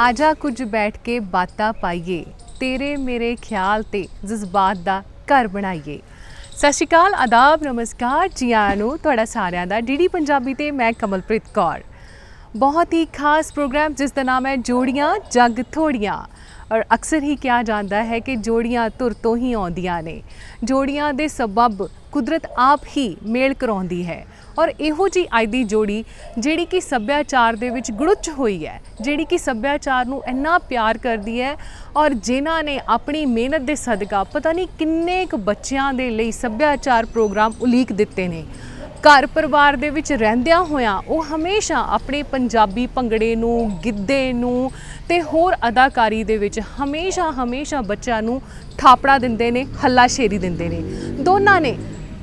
ਆਜਾ ਕੁਝ ਬੈਠ ਕੇ ਬਾਤਾਂ ਪਾਈਏ, ਤੇਰੇ ਮੇਰੇ ਖਿਆਲ ਤੇ ਜਜ਼ਬਾਤ ਦਾ ਘਰ ਬਣਾਈਏ। ਸਤਿ ਸ਼੍ਰੀ ਅਕਾਲ, ਆਦਾਬ, ਨਮਸਕਾਰ ਜੀ ਆਇਆਂ ਨੂੰ, ਤੁਹਾਡਾ ਸਾਰਿਆਂ ਦਾ ਡੀਡੀ ਪੰਜਾਬੀ ਤੇ ਮੈਂ ਕਮਲਪ੍ਰੀਤ ਕੌਰ। ਬਹੁਤ ਹੀ ਖਾਸ ਪ੍ਰੋਗਰਾਮ, ਜਿਸ ਦਾ ਨਾਮ ਹੈ ਜੋੜੀਆਂ ਜੱਗ ਥੋੜੀਆਂ। ਔਰ ਅਕਸਰ ਹੀ ਕਿਹਾ ਜਾਂਦਾ ਹੈ ਕਿ ਜੋੜੀਆਂ ਤੁਰ ਤੋਂ ਹੀ ਆਉਂਦੀਆਂ ਨੇ। ਜੋੜੀਆਂ ਦੇ ਸਬਬ ਕੁਦਰਤ ਆਪ ਹੀ ਮੇਲ ਕਰਾਉਂਦੀ ਹੈ। ਔਰ ਇਹੋ ਜੀ ਅੱਜ ਦੀ ਜੋੜੀ ਜਿਹੜੀ ਕਿ ਸੱਭਿਆਚਾਰ ਦੇ ਵਿੱਚ ਗੜੁੱਚ ਹੋਈ ਹੈ, ਜਿਹੜੀ ਕਿ ਸੱਭਿਆਚਾਰ ਨੂੰ ਇੰਨਾ ਪਿਆਰ ਕਰਦੀ ਹੈ ਔਰ ਜਿਨ੍ਹਾਂ ਨੇ ਆਪਣੀ ਮਿਹਨਤ ਦੇ ਸਦਕਾ ਪਤਾ ਨਹੀਂ ਕਿੰਨੇ ਕੁ ਬੱਚਿਆਂ ਦੇ ਲਈ ਸੱਭਿਆਚਾਰ ਪ੍ਰੋਗਰਾਮ ਉਲੀਕ ਦਿੱਤੇ ਨੇ। ਘਰ ਪਰਿਵਾਰ ਦੇ ਵਿੱਚ ਰਹਿੰਦਿਆਂ ਹੋਇਆਂ ਉਹ ਹਮੇਸ਼ਾ ਆਪਣੇ ਪੰਜਾਬੀ ਭੰਗੜੇ ਨੂੰ, ਗਿੱਧੇ ਨੂੰ ਤੇ ਹੋਰ ਅਦਾਕਾਰੀ ਦੇ ਵਿੱਚ ਹਮੇਸ਼ਾ ਹਮੇਸ਼ਾ ਬੱਚਿਆਂ ਨੂੰ ਥਾਪੜਾ ਦਿੰਦੇ ਨੇ, ਹੱਲਾਸ਼ੇਰੀ ਦਿੰਦੇ ਨੇ। ਦੋਨਾਂ ਨੇ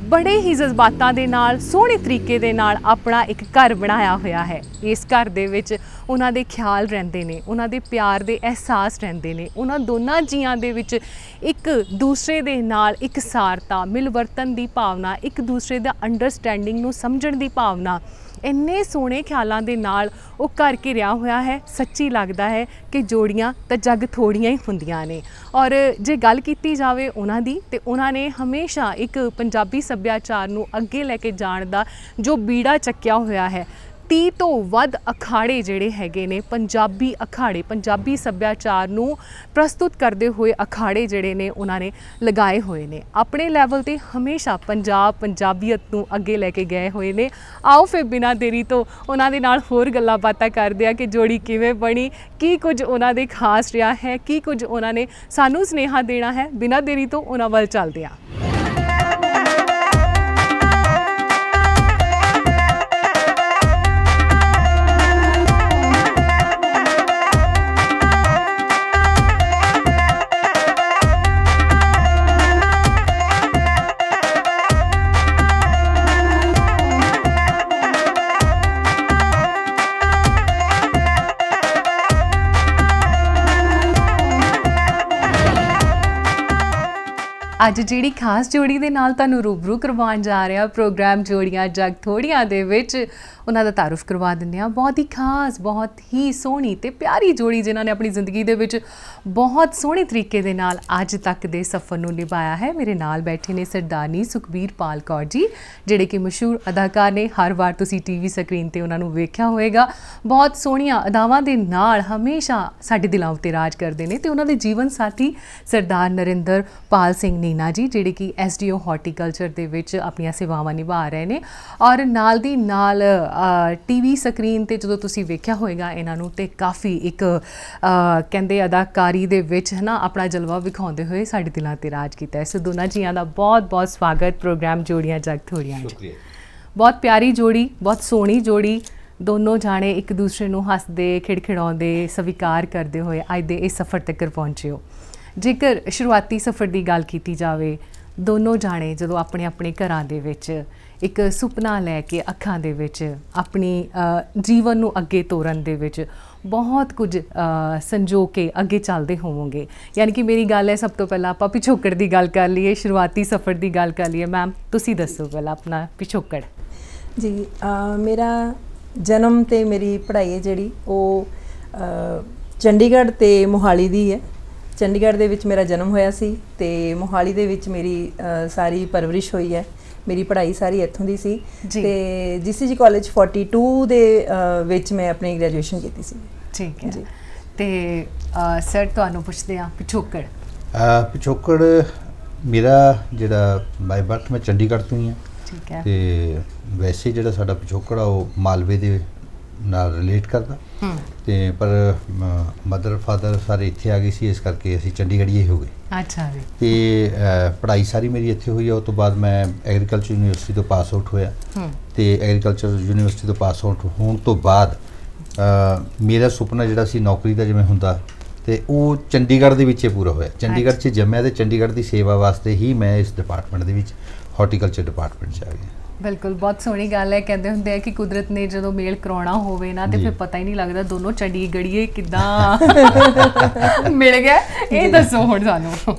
ਬੜੇ ਹੀ ਜਜ਼ਬਾਤਾਂ ਦੇ ਨਾਲ, ਸੋਹਣੇ ਤਰੀਕੇ ਦੇ ਨਾਲ ਆਪਣਾ ਇੱਕ ਘਰ ਬਣਾਇਆ ਹੋਇਆ ਹੈ। ਇਸ ਘਰ ਦੇ ਵਿੱਚ ਉਹਨਾਂ ਦੇ ਖਿਆਲ ਰਹਿੰਦੇ ਨੇ, ਉਹਨਾਂ ਦੇ ਪਿਆਰ ਦੇ ਅਹਿਸਾਸ ਰਹਿੰਦੇ ਨੇ, ਉਹਨਾਂ ਦੋਨਾਂ ਜੀਆਂ ਦੇ ਵਿੱਚ ਇੱਕ ਦੂਸਰੇ ਦੇ ਨਾਲ ਇਕਸਾਰਤਾ ਮਿਲਵਰਤਨ ਦੀ ਭਾਵਨਾ, ਇੱਕ ਦੂਸਰੇ ਦਾ ਅੰਡਰਸਟੈਂਡਿੰਗ ਨੂੰ ਸਮਝਣ ਦੀ ਭਾਵਨਾ ਇੰਨੇ ਸੋਹਣੇ ਖਿਆਲਾਂ ਦੇ ਨਾਲ ਉਹ ਘਰ ਘਿਰਿਆ ਹੋਇਆ ਹੈ, ਸੱਚੀ ਲੱਗਦਾ ਹੈ ਕਿ ਜੋੜੀਆਂ ਤਾਂ ਜੱਗ ਥੋੜੀਆਂ ਹੀ ਹੁੰਦੀਆਂ ਨੇ। ਔਰ ਜੇ ਗੱਲ ਕੀਤੀ ਜਾਵੇ ਉਹਨਾਂ ਦੀ, ਤੇ ਉਹਨਾਂ ਨੇ ਹਮੇਸ਼ਾ ਇੱਕ ਪੰਜਾਬੀ ਸੱਭਿਆਚਾਰ ਨੂੰ ਅੱਗੇ ਲੈ ਕੇ ਜਾਣ ਦਾ ਜੋ ਬੀੜਾ ਚੱਕਿਆ ਹੋਇਆ ਹੈ। 30 ਤੋਂ ਵੱਧ ਅਖਾੜੇ ਜਿਹੜੇ ਹੈਗੇ ਨੇ, ਪੰਜਾਬੀ ਅਖਾੜੇ, ਪੰਜਾਬੀ ਸੱਭਿਆਚਾਰ ਨੂੰ ਪ੍ਰਸਤੁਤ ਕਰਦੇ ਹੋਏ ਅਖਾੜੇ ਜਿਹੜੇ ਨੇ, ਉਹਨਾਂ ਨੇ ਲਗਾਏ ਹੋਏ ਨੇ। ਆਪਣੇ ਲੈਵਲ ਤੇ ਹਮੇਸ਼ਾ ਪੰਜਾਬ, ਪੰਜਾਬੀਅਤ ਨੂੰ ਅੱਗੇ ਲੈ ਕੇ ਗਏ ਹੋਏ ਨੇ। ਆਓ ਫਿਰ ਬਿਨਾਂ ਦੇਰੀ ਤੋਂ ਉਹਨਾਂ ਦੇ ਨਾਲ ਹੋਰ ਗੱਲਾਂ ਬਾਤਾਂ ਕਰਦੇ ਆ ਕਿ ਜੋੜੀ ਕਿਵੇਂ ਬਣੀ, ਕੀ ਕੁਝ ਉਹਨਾਂ ਦੇ ਖਾਸ ਰਿਹਾ ਹੈ, ਕੀ ਕੁਝ ਉਹਨਾਂ ਨੇ ਸਾਨੂੰ ਸੁਨੇਹਾ ਦੇਣਾ ਹੈ। ਬਿਨਾਂ ਦੇਰੀ ਤੋਂ ਉਹਨਾਂ ਵੱਲ ਚੱਲਦੇ ਆ ਅੱਜ ਜਿਹੜੀ ਖਾਸ ਜੋੜੀ ਦੇ ਨਾਲ ਤੁਹਾਨੂੰ ਰੂਬਰੂ ਕਰਵਾਉਣ ਜਾ ਰਿਹਾ, ਪ੍ਰੋਗਰਾਮ ਜੋੜੀਆਂ ਜਗ ਥੋੜੀਆਂ ਦੇ ਵਿੱਚ, ਉਹਨਾਂ ਦਾ ਤਾਰਫ ਕਰਵਾ ਦਿੰਦੇ ਆ ਬਹੁਤ ਹੀ ਖਾਸ, ਬਹੁਤ ਹੀ ਸੋਹਣੀ ਤੇ ਪਿਆਰੀ ਜੋੜੀ ਜਿਨ੍ਹਾਂ ਨੇ ਆਪਣੀ ਜ਼ਿੰਦਗੀ ਦੇ ਵਿੱਚ ਬਹੁਤ ਸੋਹਣੇ ਤਰੀਕੇ ਦੇ ਨਾਲ ਅੱਜ ਤੱਕ ਦੇ ਸਫ਼ਰ ਨੂੰ ਨਿਭਾਇਆ ਹੈ। ਮੇਰੇ ਨਾਲ ਬੈਠੇ ਨੇ ਸਰਦਾਰਨੀ ਸੁਖਬੀਰ ਪਾਲ ਕੌਰ ਜੀ, ਜਿਹੜੇ ਕਿ ਮਸ਼ਹੂਰ ਅਦਾਕਾਰ ਨੇ। ਹਰ ਵਾਰ ਤੁਸੀਂ ਟੀਵੀ ਸਕਰੀਨ ਤੇ ਉਹਨਾਂ ਨੂੰ ਵੇਖਿਆ ਹੋਵੇਗਾ। ਬਹੁਤ ਸੋਹਣੀਆਂ ਅਦਾਵਾਂ ਦੇ ਨਾਲ ਹਮੇਸ਼ਾ ਸਾਡੇ ਦਿਲਾਂ ਉੱਤੇ ਰਾਜ ਕਰਦੇ ਨੇ ਤੇ ਉਹਨਾਂ ਦੇ ਜੀਵਨ ਸਾਥੀ ਸਰਦਾਰ ਨਰਿੰਦਰ ਪਾਲ ਸਿੰਘ ਨੇ ਨੀਨਾ ਜੀ ਜਿਹੜੇ ਕਿ ਐਸਡੀਓ ਹਾਰਟੀਕਲਚਰ ਦੇ ਵਿੱਚ ਆਪਣੀਆਂ ਸੇਵਾਵਾਂ ਨਿਭਾ ਰਹੇ ਨੇ। ਔਰ ਨਾਲ ਦੀ ਨਾਲ ਟੀਵੀ ਸਕਰੀਨ ਤੇ ਜਦੋਂ ਤੁਸੀਂ ਵੇਖਿਆ ਹੋਵੇਗਾ ਇਹਨਾਂ ਨੂੰ ਤੇ ਕਾਫੀ ਇੱਕ ਕਹਿੰਦੇ ਅਦਾਕਾਰੀ ਦੇ ਵਿੱਚ ਹੈ ਨਾ ਆਪਣਾ ਜਲਵਾ ਵਿਖਾਉਂਦੇ ਹੋਏ ਸਾਡੇ ਦਿਲਾਂ ਤੇ ਰਾਜ ਕੀਤਾ ਹੈ। ਸੋ ਦੋਨਾਂ ਜੀਆਂ ਦਾ ਬਹੁਤ ਬਹੁਤ ਸਵਾਗਤ। ਪ੍ਰੋਗਰਾਮ ਜੋੜੀਆਂ ਜਗ ਥੋੜੀਆਂ ਸ਼ੁਕਰੀਆ ਬਹੁਤ ਪਿਆਰੀ ਜੋੜੀ ਬਹੁਤ ਸੋਹਣੀ ਜੋੜੀ। ਦੋਨੋਂ ਜਾਣੇ ਇੱਕ ਦੂਸਰੇ ਨੂੰ ਹੱਸਦੇ ਖਿੜਖਿੜਾਉਂਦੇ ਸਵੀਕਾਰ ਕਰਦੇ ਹੋਏ ਅੱਜ ਦੇ ਇਸ ਸਫ਼ਰ ਤੱਕ ਪਹੁੰਚੇ ਹੋ। ਜੇਕਰ ਸ਼ੁਰੂਆਤੀ ਸਫ਼ਰ ਦੀ ਗੱਲ ਕੀਤੀ ਜਾਵੇ, ਦੋਨੋਂ ਜਾਣੇ ਜਦੋਂ ਆਪਣੇ ਆਪਣੇ ਘਰਾਂ ਦੇ ਵਿੱਚ ਇੱਕ ਸੁਪਨਾ ਲੈ ਕੇ ਅੱਖਾਂ ਦੇ ਵਿੱਚ ਆਪਣੀ ਜੀਵਨ ਨੂੰ ਅੱਗੇ ਤੋਰਨ ਦੇ ਵਿੱਚ ਬਹੁਤ ਕੁਝ ਸੰਜੋ ਕੇ ਅੱਗੇ ਚੱਲਦੇ ਹੋਵੋਗੇ। ਯਾਨੀ ਕਿ ਮੇਰੀ ਗੱਲ ਹੈ, ਸਭ ਤੋਂ ਪਹਿਲਾਂ ਆਪਾਂ ਪਿਛੋਕੜ ਦੀ ਗੱਲ ਕਰ ਲਈਏ, ਸ਼ੁਰੂਆਤੀ ਸਫ਼ਰ ਦੀ ਗੱਲ ਕਰ ਲਈਏ। ਮੈਮ, ਤੁਸੀਂ ਦੱਸੋ ਪਹਿਲਾਂ ਆਪਣਾ ਪਿਛੋਕੜ। ਜੀ ਮੇਰਾ ਜਨਮ ਤੇ ਮੇਰੀ ਪੜ੍ਹਾਈ ਹੈ ਜਿਹੜੀ, ਉਹ ਚੰਡੀਗੜ੍ਹ ਤੇ ਮੋਹਾਲੀ ਦੀ ਹੈ। ਚੰਡੀਗੜ੍ਹ ਦੇ ਵਿੱਚ ਮੇਰਾ ਜਨਮ ਹੋਇਆ ਸੀ ਤੇ ਮੋਹਾਲੀ ਦੇ ਵਿੱਚ ਮੇਰੀ ਸਾਰੀ ਪਰਵਰਿਸ਼ ਹੋਈ ਹੈ। ਮੇਰੀ ਪੜ੍ਹਾਈ ਸਾਰੀ ਇੱਥੋਂ ਦੀ ਸੀ ਜੀ। ਤੇ ਜੀਸੀਜੀ ਕਾਲਜ 42 ਦੇ ਵਿੱਚ ਮੈਂ ਆਪਣੀ ਗ੍ਰੈਜੂਏਸ਼ਨ ਕੀਤੀ ਸੀ। ਠੀਕ ਹੈ। ਜੀ। ਤੇ ਸਰ ਤੁਹਾਨੂੰ ਪੁੱਛਦੇ ਆ ਪਿਛੋਕੜ। ਆ ਪਿਛੋਕੜ ਮੇਰਾ ਜਿਹੜਾ ਬਾਈ ਬਰਥ ਮੈਂ ਚੰਡੀਗੜ੍ਹ ਤੋਂ ਹੀ ਹਾਂ। ਠੀਕ ਹੈ। ਤੇ ਵੈਸੇ ਜਿਹੜਾ ਸਾਡਾ ਪਿਛੋਕੜ ਆ ਉਹ ਮਾਲਵੇ ਦੇ ਨਾਲ ਰਿਲੇਟ ਕਰਦਾ। ਤੇ ਪਰ ਮਦਰ ਫਾਦਰ ਸਾਰੇ ਇੱਥੇ ਆ ਗਏ ਸੀ ਇਸ ਕਰਕੇ ਅਸੀਂ ਚੰਡੀਗੜ੍ਹੀ ਹੀ ਹੋ ਗਏ। ਅੱਛਾ ਜੀ। ਤੇ ਪੜ੍ਹਾਈ ਸਾਰੀ ਮੇਰੀ ਇੱਥੇ ਹੋਈ ਆ ਉਸ ਤੋਂ ਬਾਅਦ ਮੈਂ ਐਗਰੀਕਲਚਰ ਯੂਨੀਵਰਸਿਟੀ ਤੋਂ ਪਾਸ ਆਊਟ ਹੋਇਆ। ਤੇ ਐਗਰੀਕਲਚਰ ਯੂਨੀਵਰਸਿਟੀ ਤੋਂ ਪਾਸ ਆਊਟ ਹੋਣ ਤੋਂ ਬਾਅਦ ਮੇਰਾ ਸੁਪਨਾ ਜਿਹੜਾ ਸੀ ਨੌਕਰੀ ਦਾ ਜਿਵੇਂ ਹੁੰਦਾ ਤੇ ਉਹ ਚੰਡੀਗੜ੍ਹ ਦੇ ਵਿੱਚ ਹੀ ਪੂਰਾ ਹੋਇਆ। ਚੰਡੀਗੜ੍ਹ 'ਚ ਜੰਮਿਆ ਤੇ ਚੰਡੀਗੜ੍ਹ ਦੀ ਸੇਵਾ ਵਾਸਤੇ ਹੀ ਮੈਂ ਇਸ ਡਿਪਾਰਟਮੈਂਟ ਦੇ ਵਿੱਚ ਹਾਰਟੀਕਲਚਰ ਡਿਪਾਰਟਮੈਂਟ 'ਚ ਆ ਗਿਆ। ਬਿਲਕੁਲ ਬਹੁਤ ਸੋਹਣੀ ਗੱਲ ਹੈ। ਕਹਿੰਦੇ ਹੁੰਦੇ ਆ ਕਿ ਕੁਦਰਤ ਨੇ ਜਦੋਂ ਮੇਲ ਕਰਾਉਣਾ ਹੋਵੇ ਨਾ ਤੇ। ਫਿਰ ਪਤਾ ਹੀ ਨਹੀਂ ਲੱਗਦਾ ਦੋਨੋਂ ਚੰਡੀਗੜ੍ਹੀਏ ਕਿਦਾਂ ਮਿਲ ਗਏ। ਇਹ ਦੱਸੋ ਹੁਣ ਸਾਨੂੰ।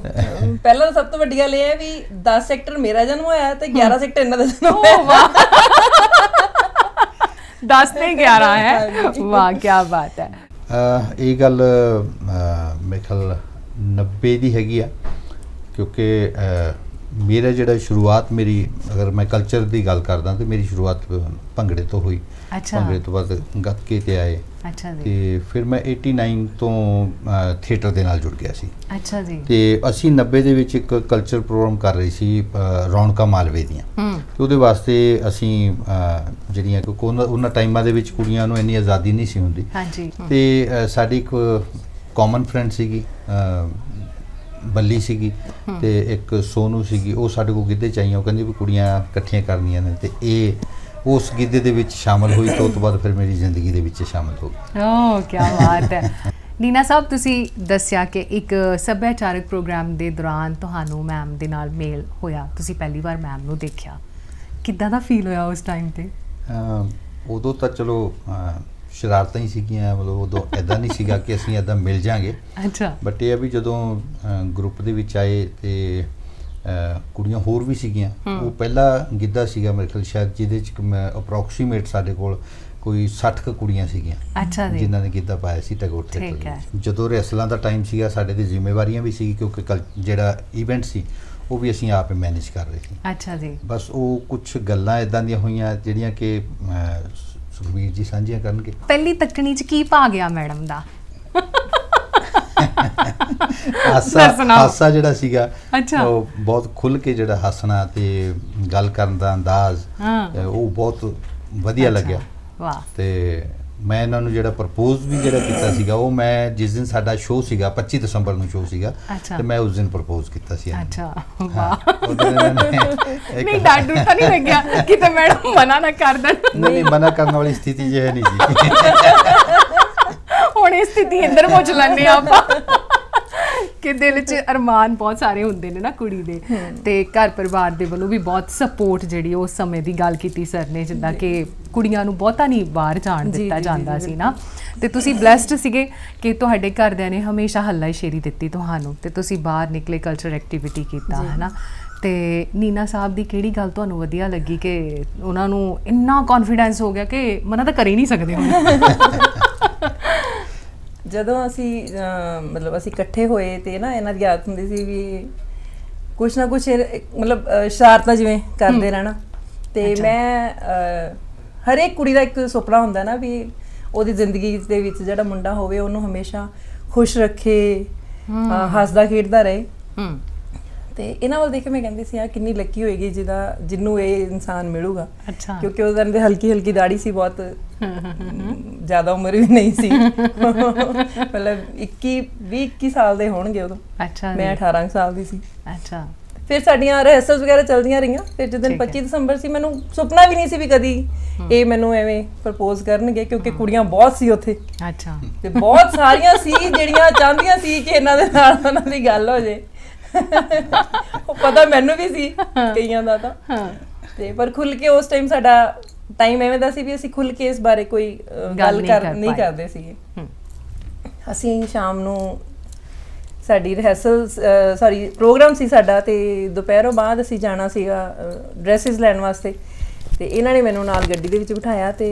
ਪਹਿਲਾਂ ਤਾਂ ਸਭ ਤੋਂ ਵੱਡੀ ਗੱਲ ਇਹ ਹੈ ਵੀ 10 ਸੈਕਟਰ ਮੇਰਾ ਜਨਮ ਹੋਇਆ ਤੇ 11 ਸੈਕਟਰ ਇਹਨਾਂ ਦਾ ਜਨਮ ਓ ਵਾਹ। 10 ਤੇ 11 ਹੈ। ਵਾਹ ਕੀ ਬਾਤ ਹੈ। ਇਹ ਗੱਲ ਖਿਆਲ 90 ਦੀ ਹੈਗੀ ਆ ਕਿਉਂਕਿ ਮੇਰਾ ਜਿਹੜਾ ਸ਼ੁਰੂਆਤ ਮੇਰੀ ਅਗਰ ਮੈਂ ਕਲਚਰ ਦੀ ਗੱਲ ਕਰਦਾ ਤੇ ਮੇਰੀ ਸ਼ੁਰੂਆਤ ਭੰਗੜੇ ਤੋਂ ਹੋਈ। ਅੱਛਾ। ਭੰਗੜੇ ਤੋਂ ਬਾਅਦ ਗੱਤਕੇ ਤੇ ਆਏ। ਅੱਛਾ ਜੀ। ਤੇ ਫਿਰ ਮੈਂ 89 ਤੋਂ ਥੀਏਟਰ ਦੇ ਨਾਲ ਜੁੜ ਗਿਆ ਸੀ। ਅੱਛਾ ਜੀ। ਤੇ ਅਸੀਂ 90 ਦੇ ਵਿੱਚ ਇੱਕ ਕਲਚਰ ਪ੍ਰੋਗਰਾਮ ਕਰ ਰਹੇ ਸੀ ਰੌਣਕਾਂ ਮਾਲਵੇ ਦੀਆਂ। ਹੂੰ। ਤੇ ਉਹਦੇ ਵਾਸਤੇ ਅਸੀਂ ਜਿਹੜੀਆਂ ਕਿਉਂਕਿ ਉਹਨਾਂ ਟਾਈਮਾਂ ਦੇ ਵਿੱਚ ਕੁੜੀਆਂ ਨੂੰ ਇੰਨੀ ਆਜ਼ਾਦੀ ਨਹੀਂ ਸੀ ਹੁੰਦੀ। ਹਾਂਜੀ। ਤੇ ਸਾਡੀ ਇੱਕ ਕਾਮਨ ਫਰੈਂਡ ਸੀਗੀ ਬੱਲੀ ਸੀਗੀ ਤੇ ਇੱਕ ਸੋਨੂ ਸੀਗੀ ਉਹ ਸਾਡੇ ਕੋਲ ਗਿੱਧੇ ਚਾਹੀਆਂ ਉਹ ਕਹਿੰਦੀ ਵੀ ਕੁੜੀਆਂ ਇਕੱਠੀਆਂ ਕਰਨੀਆਂ ਨੇ ਤੇ ਇਹ ਉਸ ਗਿੱਧੇ ਦੇ ਵਿੱਚ ਸ਼ਾਮਲ ਹੋਈ ਤੇ ਤੋਂ ਬਾਅਦ ਫਿਰ ਮੇਰੀ ਜ਼ਿੰਦਗੀ ਦੇ ਵਿੱਚ ਸ਼ਾਮਲ ਹੋ ਗਈ। ਓ ਕੀ ਬਾਤ ਹੈ। ਨੀਨਾ ਸਾਹਿਬ ਤੁਸੀਂ ਦੱਸਿਆ ਕਿ ਇੱਕ ਸੱਭਿਆਚਾਰਕ ਪ੍ਰੋਗਰਾਮ ਦੇ ਦੌਰਾਨ ਤੁਹਾਨੂੰ ਮੈਮ ਦੇ ਨਾਲ ਮੇਲ ਹੋਇਆ ਤੁਸੀਂ ਪਹਿਲੀ ਵਾਰ ਮੈਮ ਨੂੰ ਦੇਖਿਆ। ਕਿੱਦਾਂ ਦਾ ਫੀਲ ਹੋਇਆ ਉਸ ਟਾਈਮ ਤੇ? ਉਦੋਂ ਤਾਂ ਚਲੋ ਸ਼ਰਾਰਤਾਂ ਹੀ ਸੀਗੀਆਂ ਮਤਲਬ ਉਦੋਂ ਐਦਾਂ ਨਹੀਂ ਸੀਗਾ ਕਿ ਅਸੀਂ ਐਦਾਂ ਮਿਲ ਜਾਾਂਗੇ। ਅੱਛਾ। ਬਟ ਇਹ ਆ ਵੀ ਜਦੋਂ ਗਰੁੱਪ ਦੇ ਵਿੱਚ ਆਏ ਤੇ ਕੁੜੀਆਂ ਹੋਰ ਵੀ ਸੀਗੀਆਂ ਉਹ ਪਹਿਲਾ ਗਿੱਧਾ ਸੀਗਾ ਮੇਰੇ ਖਿਆਲ ਸ਼ਾਇਦ ਜਿਹਦੇ ਚ ਅਪਰੋਕਸੀਮੇਟ ਸਾਡੇ ਕੋਲ ਕੋਈ 60 ਕੁ ਕੁੜੀਆਂ ਸੀਗੀਆਂ ਅੱਛਾ ਜੀ। ਜਿਨ੍ਹਾਂ ਨੇ ਗਿੱਧਾ ਪਾਇਆ ਸੀ ਟੈਗੋਰ ਥੀਏਟਰ। ਜਦੋਂ ਰੈਸਲਾਂ ਦਾ ਟਾਈਮ ਸੀਗਾ ਸਾਡੇ ਤੇ ਜ਼ਿੰਮੇਵਾਰੀਆਂ ਵੀ ਸੀ ਕਿਉਂਕਿ ਜਿਹੜਾ ਇਵੈਂਟ ਸੀ ਉਹ ਵੀ ਅਸੀਂ ਆਪੇ ਮੈਨੇਜ ਕਰ ਰਹੇ ਸੀ। ਅੱਛਾ ਜੀ। ਬਸ ਉਹ ਕੁਝ ਗੱਲਾਂ ਇਦਾਂ ਦੀਆਂ ਹੋਈਆਂ ਜਿਹੜੀਆਂ ਕਿ ਸੁਖਬੀਰ ਜੀ ਸਾਂਝੀਆਂ ਕਰਨਗੇ। ਪਹਿਲੀ ਤੱਕਣੀ ਚ ਕੀ ਪਾ ਗਿਆ ਮੈਡਮ ਦਾ? ਹਾਸਾ। ਹਾਸਾ ਜਿਹੜਾ ਸੀਗਾ। ਉਹ ਬਹੁਤ ਖੁੱਲ ਕੇ ਜਿਹੜਾ ਹੱਸਣਾ ਤੇ ਗੱਲ ਕਰਨ ਦਾ ਅੰਦਾਜ਼ ਉਹ ਬਹੁਤ ਵਧੀਆ ਲੱਗਿਆ। ਵਾਹ। ਤੇ ਮੈਂ ਇਹਨਾਂ ਨੂੰ ਜਿਹੜਾ ਪ੍ਰਪੋਜ਼ ਵੀ ਜਿਹੜਾ ਕੀਤਾ ਸੀਗਾ ਉਹ ਮੈਂ ਜਿਸ ਦਿਨ ਸਾਡਾ ਸ਼ੋਅ ਸੀਗਾ 25 ਦਸੰਬਰ ਨੂੰ ਸ਼ੋਅ ਸੀਗਾ। ਤੇ ਮੈਂ ਉਸ ਦਿਨ ਪ੍ਰਪੋਜ਼ ਕੀਤਾ ਸੀ। ਅੱਛਾ ਵਾਹ ਨਹੀਂ ਡੂਟ ਤਾਂ ਨਹੀਂ ਲੱਗਿਆ ਕਿਤੇ ਮੈਡਮ ਮਨਾ ਨਾ ਕਰ ਦੇਣ ਨਹੀਂ ਨਹੀਂ ਮਨਾ ਕਰਨ ਵਾਲੀ ਸਥਿਤੀ ਜੇ ਹੈ ਨਹੀਂ ਜੀ ਹੁਣ ਇਹ ਸਥਿਤੀ ਅੰਦਰ ਪਹੁੰਚ ਹਾਂ ਆਪਾਂ ਕਿ ਦਿਲ 'ਚ ਅਰਮਾਨ ਬਹੁਤ ਸਾਰੇ ਹੁੰਦੇ ਨੇ ਨਾ ਕੁੜੀ ਦੇ। ਤੇ ਘਰ ਪਰਿਵਾਰ ਦੇ ਵੱਲੋਂ ਵੀ ਬਹੁਤ ਸਪੋਰਟ ਜਿਹੜੀ ਉਸ ਸਮੇਂ ਦੀ ਗੱਲ ਕੀਤੀ ਸਰ ਨੇ ਜਿੱਦਾਂ ਕਿ ਕੁੜੀਆਂ ਨੂੰ ਬਹੁਤਾ ਨਹੀਂ ਬਾਹਰ ਜਾਣ ਦਿੱਤਾ ਜਾਂਦਾ ਸੀ ਨਾ। ਤੇ ਤੁਸੀਂ ਬlesed ਸੀਗੇ ਕਿ ਤੁਹਾਡੇ ਘਰਦਿਆਂ ਨੇ ਹਮੇਸ਼ਾ ਹੱਲਾ ਸ਼ੇਰੀ ਦਿੱਤੀ ਤੁਹਾਨੂੰ ਤੇ ਤੁਸੀਂ ਬਾਹਰ ਨਿਕਲੇ ਕਲਚਰ ਐਕਟੀਵਿਟੀ ਕੀਤਾ ਹੈ ਨਾ ਤੇ ਨੀਨਾ ਸਾਹਿਬ ਦੀ ਕਿਹੜੀ ਗੱਲ ਤੁਹਾਨੂੰ ਵਧੀਆ ਲੱਗੀ ਕਿ ਉਹਨਾਂ ਨੂੰ ਇੰਨਾ ਕੌਨਫੀਡੈਂਸ ਹੋ ਗਿਆ ਕਿ ਮਨਾ ਤਾਂ ਕਰ ਹੀ ਨਹੀਂ ਸਕਦੇ ਹੁਣ? ਜਦੋਂ ਅਸੀਂ ਅਹ, ਮਤਲਬ ਅਸੀਂ ਇਕੱਠੇ ਹੋਏ ਤੇ ਨਾ ਇਹਨਾਂ ਦੀ ਆਦਤ ਹੁੰਦੀ ਸੀ ਵੀ ਕੁਛ ਨਾ ਕੁਛ ਇਹ- ਮਤਲਬ ਅਹ, ਸ਼ਰਾਰਤਾਂ ਜਿਵੇਂ ਕਰਦੇ ਰਹਿਣਾ। ਤੇ। ਮੈਂ ਅਹ, ਹਰੇਕ ਕੁੜੀ ਦਾ ਇੱਕ ਸੁਪਨਾ ਹੁੰਦਾ ਨਾ ਵੀ ਉਹਦੀ ਜ਼ਿੰਦਗੀ ਦੇ ਵਿੱਚ ਜਿਹੜਾ ਮੁੰਡਾ ਹੋਵੇ ਉਹਨੂੰ ਹਮੇਸ਼ਾ ਖੁਸ਼ ਰੱਖੇ ਅਹ, ਹੱਸਦਾ ਖੇਡਦਾ ਰਹੇ। ਹੂੰ। ਤੇ ਇਹਨਾਂ ਵੱਲ ਦੇਖ ਕੇ ਮੈਂ ਕਹਿੰਦੀ ਸੀ ਆ ਕਿੰਨੀ ਲੱਕੀ ਹੋਏਗੀ ਜਿਹਦਾ ਜਿੰਨੂੰ ਇਹ ਇਨਸਾਨ ਮਿਲੂਗਾ। ਅੱਛਾ। ਕਿਉਂਕਿ ਉਹਦੇ ਅੰਦਰ ਹਲਕੀ ਹਲਕੀ ਦਾੜੀ ਸੀ ਬਹੁਤ ਜ਼ਿਆਦਾ ਉਮਰ ਵੀ ਨਹੀਂ ਸੀ। ਮਤਲਬ 21 20 21 ਸਾਲ ਦੇ ਹੋਣਗੇ ਉਦੋਂ। ਅੱਛਾ ਮੈਂ ਜੀ, 18 ਕੁ ਸਾਲ ਦੀ ਸੀ। ਅੱਛਾ। ਫਿਰ ਸਾਡੀਆਂ ਰਿਹਰਸਲਸ ਵਗੈਰਾ ਚੱਲਦੀਆਂ ਰਹੀਆਂ। ਫਿਰ ਜਦੋਂ ਠੀਕ ਹੈ। 25 ਦਸੰਬਰ ਸੀ ਮੈਨੂੰ ਸੁਪਨਾ ਵੀ ਨਹੀਂ ਸੀ ਵੀ ਕਦੀ ਇਹ ਮੈਨੂੰ ਐਵੇਂ ਪ੍ਰਪੋਜ਼ ਕਰਨਗੇ ਕਿਉਂਕਿ ਕੁੜੀਆਂ ਬਹੁਤ ਸੀ ਉੱਥੇ। ਅੱਛਾ। ਤੇ ਬਹੁਤ ਸਾਰੀਆਂ ਸੀ ਜਿਹੜੀਆਂ ਚਾਹੁੰਦੀਆਂ ਸੀ ਕਿ ਇਹਨਾਂ ਦੇ ਨਾਲ ਉਹਨਾਂ ਦੀ ਗੱਲ ਹੋ ਜੇ ਉਹ ਪਤਾ ਮੈਨੂੰ ਵੀ ਸੀ ਕਈਆਂ ਦਾ ਤਾਂ। ਹਾਂ। ਤੇ ਪਰ ਖੁੱਲ ਕੇ ਉਸ ਟਾਈਮ ਸਾਡਾ ਟਾਈਮ ਐਵੇਂ ਦਾ ਸੀ ਵੀ ਅਸੀਂ ਖੁੱਲ ਕੇ ਇਸ ਬਾਰੇ ਕੋਈ ਗੱਲ ਕਰ ਨਹੀਂ। ਕਰਦੇ ਸੀਗੇ। ਹੂੰ। ਅਸੀਂ ਸ਼ਾਮ ਨੂੰ ਸਾਡੀ ਰਿਹਰਸਲ ਸੌਰੀ ਪ੍ਰੋਗਰਾਮ ਸੀ ਸਾਡਾ ਤੇ ਦੁਪਹਿਰੋਂ ਬਾਅਦ ਅਸੀਂ ਜਾਣਾ ਸੀਗਾ ਡਰੈਸਸ ਲੈਣ ਵਾਸਤੇ। ਤੇ ਇਹਨਾਂ ਨੇ ਮੈਨੂੰ ਨਾਲ ਗੱਡੀ ਦੇ ਵਿੱਚ ਬਿਠਾਇਆ ਤੇ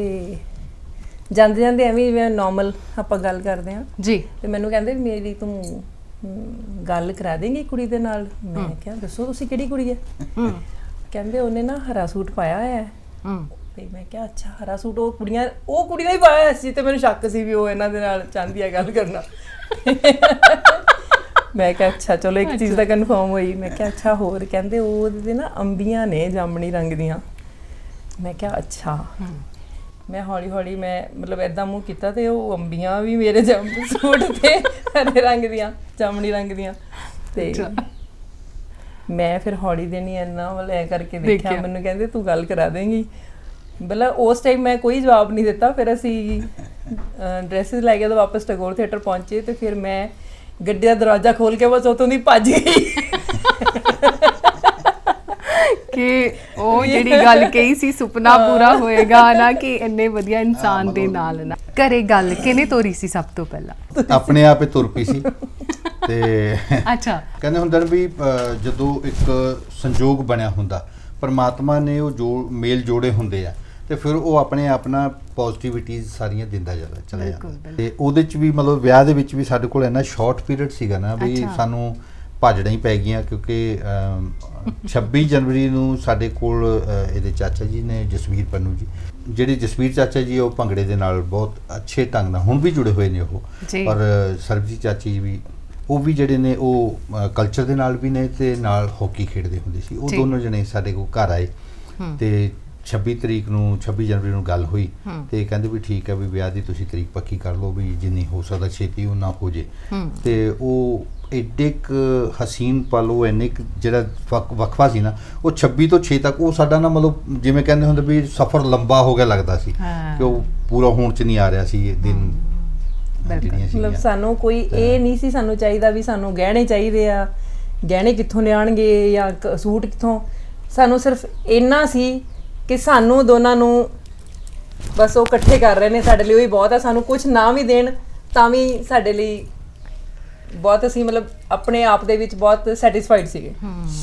ਜਾਂਦੇ ਜਾਂਦੇ ਐਵੇਂ ਜਿਵੇਂ ਨਾਰਮਲ ਆਪਾਂ ਗੱਲ ਕਰਦੇ ਹਾਂ। ਜੀ। ਤੇ ਮੈਨੂੰ ਕਹਿੰਦੇ ਮੇਰੀ ਤੂੰ ਗੱਲ ਕਰਾ ਦੇਂਗੀ ਕੁੜੀ ਦੇ ਨਾਲ? ਮੈਂ ਕਿਹਾ ਦੱਸੋ ਤੁਸੀਂ ਕਿਹੜੀ ਕੁੜੀ ਹੈ? ਹੂੰ। ਕਹਿੰਦੇ ਉਹਨੇ ਨਾ ਹਰਾ ਸੂਟ ਪਾਇਆ ਹੋਇਆ ਹੈ। ਹੂੰ। ਤੇ ਮੈਂ ਕਿਹਾ ਅੱਛਾ ਹਰਾ ਸੂਟ ਉਹ ਕੁੜੀਆਂ ਉਹ ਕੁੜੀ ਨੇ ਹੀ ਪਾਇਆ ਸੀ ਤੇ ਮੈਨੂੰ ਸ਼ੱਕ ਸੀ ਵੀ ਉਹ ਇਹਨਾਂ ਦੇ ਨਾਲ ਚਾਹੁੰਦੀ ਆ ਗੱਲ ਕਰਨਾ। ਮੈਂ ਕਿਹਾ ਅੱਛਾ ਚਲੋ ਇੱਕ ਚੀਜ਼ ਤਾਂ ਕਨਫਰਮ ਹੋਈ। ਮੈਂ ਕਿਹਾ ਅੱਛਾ ਹੋਰ? ਕਹਿੰਦੇ ਉਹਦੇ ਨਾ ਅੰਬੀਆਂ ਨੇ ਜਾਮਣੀ ਰੰਗ ਦੀਆਂ। ਮੈਂ ਕਿਹਾ ਅੱਛਾ। ਮੈਂ ਹੌਲੀ ਹੌਲੀ ਮੈਂ ਮਤਲਬ ਐਦਾਂ ਮੂੰਹ ਕੀਤਾ ਤੇ ਉਹ ਅੰਬੀਆਂ ਵੀ ਮੇਰੇ ਜੰਮ ਸੂਟ ਤੇ ਹਰੇ ਰੰਗ ਦੀਆਂ ਜਾਮਣੀ ਰੰਗ ਦੀਆਂ ਤੇ। ਮੈਂ ਫਿਰ ਹੌਲੀ ਦੇਣੀ ਇੰਨਾ ਵੱਲ ਐ ਕਰਕੇ ਦੇਖਿਆ ਦੇਖਿਆ। ਮੈਨੂੰ ਕਹਿੰਦੇ ਤੂੰ ਗੱਲ ਕਰਾ ਦੇਂਗੀ ਬਲਾ ਉਸ ਟਾਈਮ ਮੈਂ ਕੋਈ ਜਵਾਬ ਨਹੀਂ ਦਿੱਤਾ ਫਿਰ ਅਸੀਂ ਡਰੈਸਸ ਲੈ ਕੇ ਤਾਂ ਵਾਪਸ ਟਗੋਰ ਥੀਏਟਰ ਪਹੁੰਚੇ ਤੇ ਫਿਰ ਮੈਂ ਗੱਡੀ ਦਾ ਦਰਵਾਜ਼ਾ ਖੋਲ ਕੇ ਬਸ ਉਤੋਂ ਦੀ ਭੱਜ ਗਈ ਕਿ ਉਹ ਜਿਹੜੀ ਗੱਲ ਕਹੀ ਸੀ ਸੁਪਨਾ ਪੂਰਾ ਹੋਏਗਾ ਨਾ ਕਿ ਇੰਨੇ ਵਧੀਆ ਇਨਸਾਨ ਦੇ ਨਾਲ ਨਾ। ਘਰੇ ਗੱਲ ਕਿਨੇ ਤੋਰੀ ਸੀ ਸਭ ਤੋਂ ਪਹਿਲਾਂ? ਆਪਣੇ ਆਪ ਹੀ ਤੁਰ ਪਈ ਸੀ। ਤੇ ਅੱਛਾ। ਕਹਿੰਦੇ ਹੁੰਦੇ ਨੇ ਵੀ ਅਹ, ਜਦੋਂ ਇੱਕ ਸੰਜੋਗ ਬਣਿਆ ਹੁੰਦਾ ਪਰਮਾਤਮਾ ਨੇ ਉਹ ਜੋ ਮੇਲ ਜੋੜੇ ਹੁੰਦੇ ਆ ਤੇ ਫਿਰ ਉਹ ਆਪਣੇ ਆਪਣਾ ਪੋਜ਼ਿਟਿਵਿਟੀਜ਼ ਸਾਰੀਆਂ ਦਿੰਦਾ ਜਾਂਦਾ ਚਲਾ ਬਿਲਕੁਲ, ਜਾਂਦਾ। ਬਿਲਕੁਲ। ਤੇ ਉਹਦੇ ਚ ਵੀ ਮਤਲਬ ਵਿਆਹ ਦੇ ਵਿੱਚ ਵੀ ਸਾਡੇ ਕੋਲ ਇੰਨਾ ਸ਼ਾਰਟ ਪੀਰੀਅਡ ਸੀਗਾ ਨਾ ਵੀ ਅੱਛਾ। ਸਾਨੂੰ ਭਾਜੜਾਂ ਹੀ ਪੈ ਗਈਆਂ ਕਿਉਂਕਿ ਅਮ, 26 ਜਨਵਰੀ ਨੂੰ ਸਾਡੇ ਕੋਲ ਇਹਦੇ ਚਾਚਾ ਜੀ ਨੇ ਜਸਵੀਰ ਪੰਨੂ ਜੀ ਜਿਹੜੇ ਜਸਵੀਰ ਚਾਚਾ ਜੀ ਉਹ ਭੰਗੜੇ ਦੇ ਨਾਲ ਬਹੁਤ ਅੱਛੇ ਢੰਗ ਨਾਲ ਹੁਣ ਵੀ ਜੁੜੇ ਹੋਏ ਨੇ ਉਹ। ਪਰ ਸਰਬਜੀਤ ਚਾਚੀ ਜੀ ਵੀ ਉਹ ਵੀ ਜਿਹੜੇ ਨੇ ਉਹ ਕਲਚਰ ਦੇ ਨਾਲ ਵੀ ਨੇ ਤੇ ਨਾਲ ਹਾਕੀ ਖੇਡਦੇ ਹੁੰਦੇ ਸੀ ਉਹ। ਦੋਨੋਂ ਜਣੇ ਸਾਡੇ ਕੋਲ ਘਰ ਆਏ। ਤੇ 26 ਤਰੀਕ ਨੂੰ 26 ਜਨਵਰੀ ਨੂੰ ਗੱਲ ਹੋਈ। ਤੇ ਕਹਿੰਦੇ ਵੀ ਠੀਕ ਹੈ ਵੀ ਵਿਆਹ ਦੀ ਤੁਸੀਂ ਤਰੀਕ ਪੱਕੀ ਕਰ ਲਓ ਵੀ ਜਿੰਨੀ ਹੋ ਸਕਦਾ ਛੇਤੀ ਉਹ ਨਾ ਹੋ ਜੇ। ਤੇ ਉਹ ਐਡੇ ਕੁ ਹਸੀਨ ਪਲ ਉਹ ਕੁ ਜਿਹੜਾ ਵਕ- ਵਕਫਾ ਸੀ ਨਾ ਉਹ 26 ਤੋਂ 6 ਤੱਕ ਉਹ ਸਾਡਾ ਨਾ ਮਤਲਬ ਜਿਵੇਂ ਕਹਿੰਦੇ ਹੁੰਦੇ ਵੀ ਸਫ਼ਰ ਲੰਬਾ ਹੋ ਗਿਆ ਲੱਗਦਾ ਸੀ ਹਾਂ। ਕਿ ਉਹ ਪੂਰਾ ਹੋਣ ਚ ਨਹੀਂ ਆ ਰਿਹਾ ਸੀ ਇਹ ਦਿਨ ਮਤਲਬ। ਸਾਨੂੰ ਕੋਈ ਇਹ ਨਹੀਂ ਸੀ ਸਾਨੂੰ ਚਾਹੀਦਾ ਵੀ ਸਾਨੂੰ ਗਹਿਣੇ ਚਾਹੀਦੇ ਆ ਗਹਿਣੇ ਕਿੱਥੋਂ ਲਿਆਣਗੇ ਜਾਂ ਸੂਟ ਕਿੱਥੋਂ ਸਾਨੂੰ ਸਿਰਫ ਇੰਨਾ ਸੀ ਕਿ ਸਾਨੂੰ ਦੋਨਾਂ ਨੂੰ ਬਸ ਉਹ ਇਕੱਠੇ ਕਰ ਰਹੇ ਨੇ ਸਾਡੇ ਲਈ ਉਹੀ ਬਹੁਤ ਆ ਸਾਨੂੰ ਕੁਝ ਨਾ ਵੀ ਦੇਣ ਤਾਂ ਵੀ ਸਾਡੇ ਲਈ ਬਹੁਤ ਅਸੀਂ ਮਤਲਬ ਆਪਣੇ ਆਪ ਦੇ ਵਿੱਚ ਬਹੁਤ ਸੈਟੀਸਫਾਈਡ ਸੀਗੇ।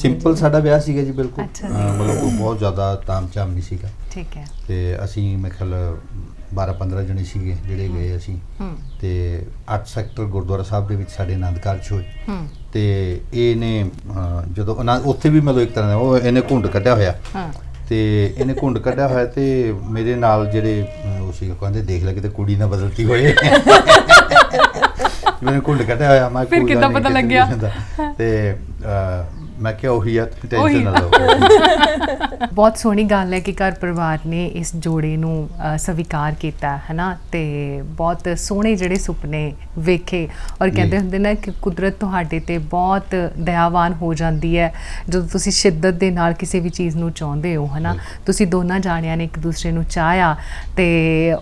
ਸਿੰਪਲ ਸਾਡਾ ਵਿਆਹ ਸੀਗਾ ਜੀ ਬਿਲਕੁਲ। ਅੱਛਾ ਜੀ। ਅਹ ਮਤਲਬ ਉਹ ਬਹੁਤ ਜ਼ਿਆਦਾ ਤਾਮਝਾਮ ਨਹੀਂ ਸੀਗਾ। ਠੀਕ ਹੈ। ਤੇ ਅਸੀਂ ਮੇਰੇ ਖਿਆਲ 12 15 ਜਣੇ ਸੀਗੇ ਜਿਹੜੇ ਗਏ ਅਸੀਂ। ਹੂੰ। ਤੇ 8 ਸੈਕਟਰ ਗੁਰਦੁਆਰਾ ਸਾਹਿਬ ਦੇ ਵਿੱਚ ਸਾਡੇ ਆਨੰਦ ਕਾਰਜ ਹੋਏ। ਹੂੰ। ਤੇ ਇਹਨੇ ਅਹ, ਜਦੋਂ ਆਨੰਦ- ਉੱਥੇ ਵੀ ਮਤਲਬ ਇੱਕ ਤਰ੍ਹਾਂ ਦਾ ਉਹ ਇਹਨੇ ਘੁੰਡ ਕੱਢਿਆ ਹੋਇਆ। ਹਾਂ। ਤੇ ਇਹਨੇ ਘੁੰਡ ਕੱਢਿਆ ਹੋਇਆ ਤੇ ਮੇਰੇ ਨਾਲ ਜਿਹੜੇ ਅਹ, ਉਹ ਸੀ ਕਹਿੰਦੇ ਦੇਖ ਲੈ ਕਿਤੇ ਕੁੜੀ ਨਾ ਬਦਲਤੀ ਹੋਏ। ਮੈਨੂੰ ਘੁੰਡ ਕੱਢਿਆ ਹੋਇਆ ਮੈਂ ਫਿਰ ਕਿੱਦਾਂ ਪਤਾ ਲੱਗਿਆ? ਤੇ ਮੈਂ ਕਿਹਾ ਉਹੀ ਆ। ਟੈਨਸ਼ਨ ਨਾ ਲਓ। ਬਹੁਤ ਸੋਹਣੀ ਗੱਲ ਹੈ ਕਿ ਘਰ ਪਰਿਵਾਰ ਨੇ ਇਸ ਜੋੜੇ ਨੂੰ ਸਵੀਕਾਰ ਕੀਤਾ ਹੈ ਨਾ ਤੇ ਬਹੁਤ ਸੋਹਣੇ ਜਿਹੜੇ ਸੁਪਨੇ ਵੇਖੇ। ਔਰ ਕਹਿੰਦੇ। ਹੁੰਦੇ ਨੇ ਕਿ ਕੁਦਰਤ ਤੁਹਾਡੇ ਤੇ ਬਹੁਤ ਦਇਆਵਾਨ ਹੋ ਜਾਂਦੀ ਹੈ। ਜਦੋਂ ਤੁਸੀਂ ਸ਼ਿੱਦਤ ਦੇ ਨਾਲ ਕਿਸੇ ਵੀ ਚੀਜ਼ ਨੂੰ ਚਾਹੁੰਦੇ ਹੋ ਹਨਾ? ਤੁਸੀਂ ਦੋਨਾਂ ਜਾਣਿਆਂ ਨੇ ਇੱਕ ਦੂਸਰੇ ਨੂੰ ਚਾਹਿਆ। ਤੇ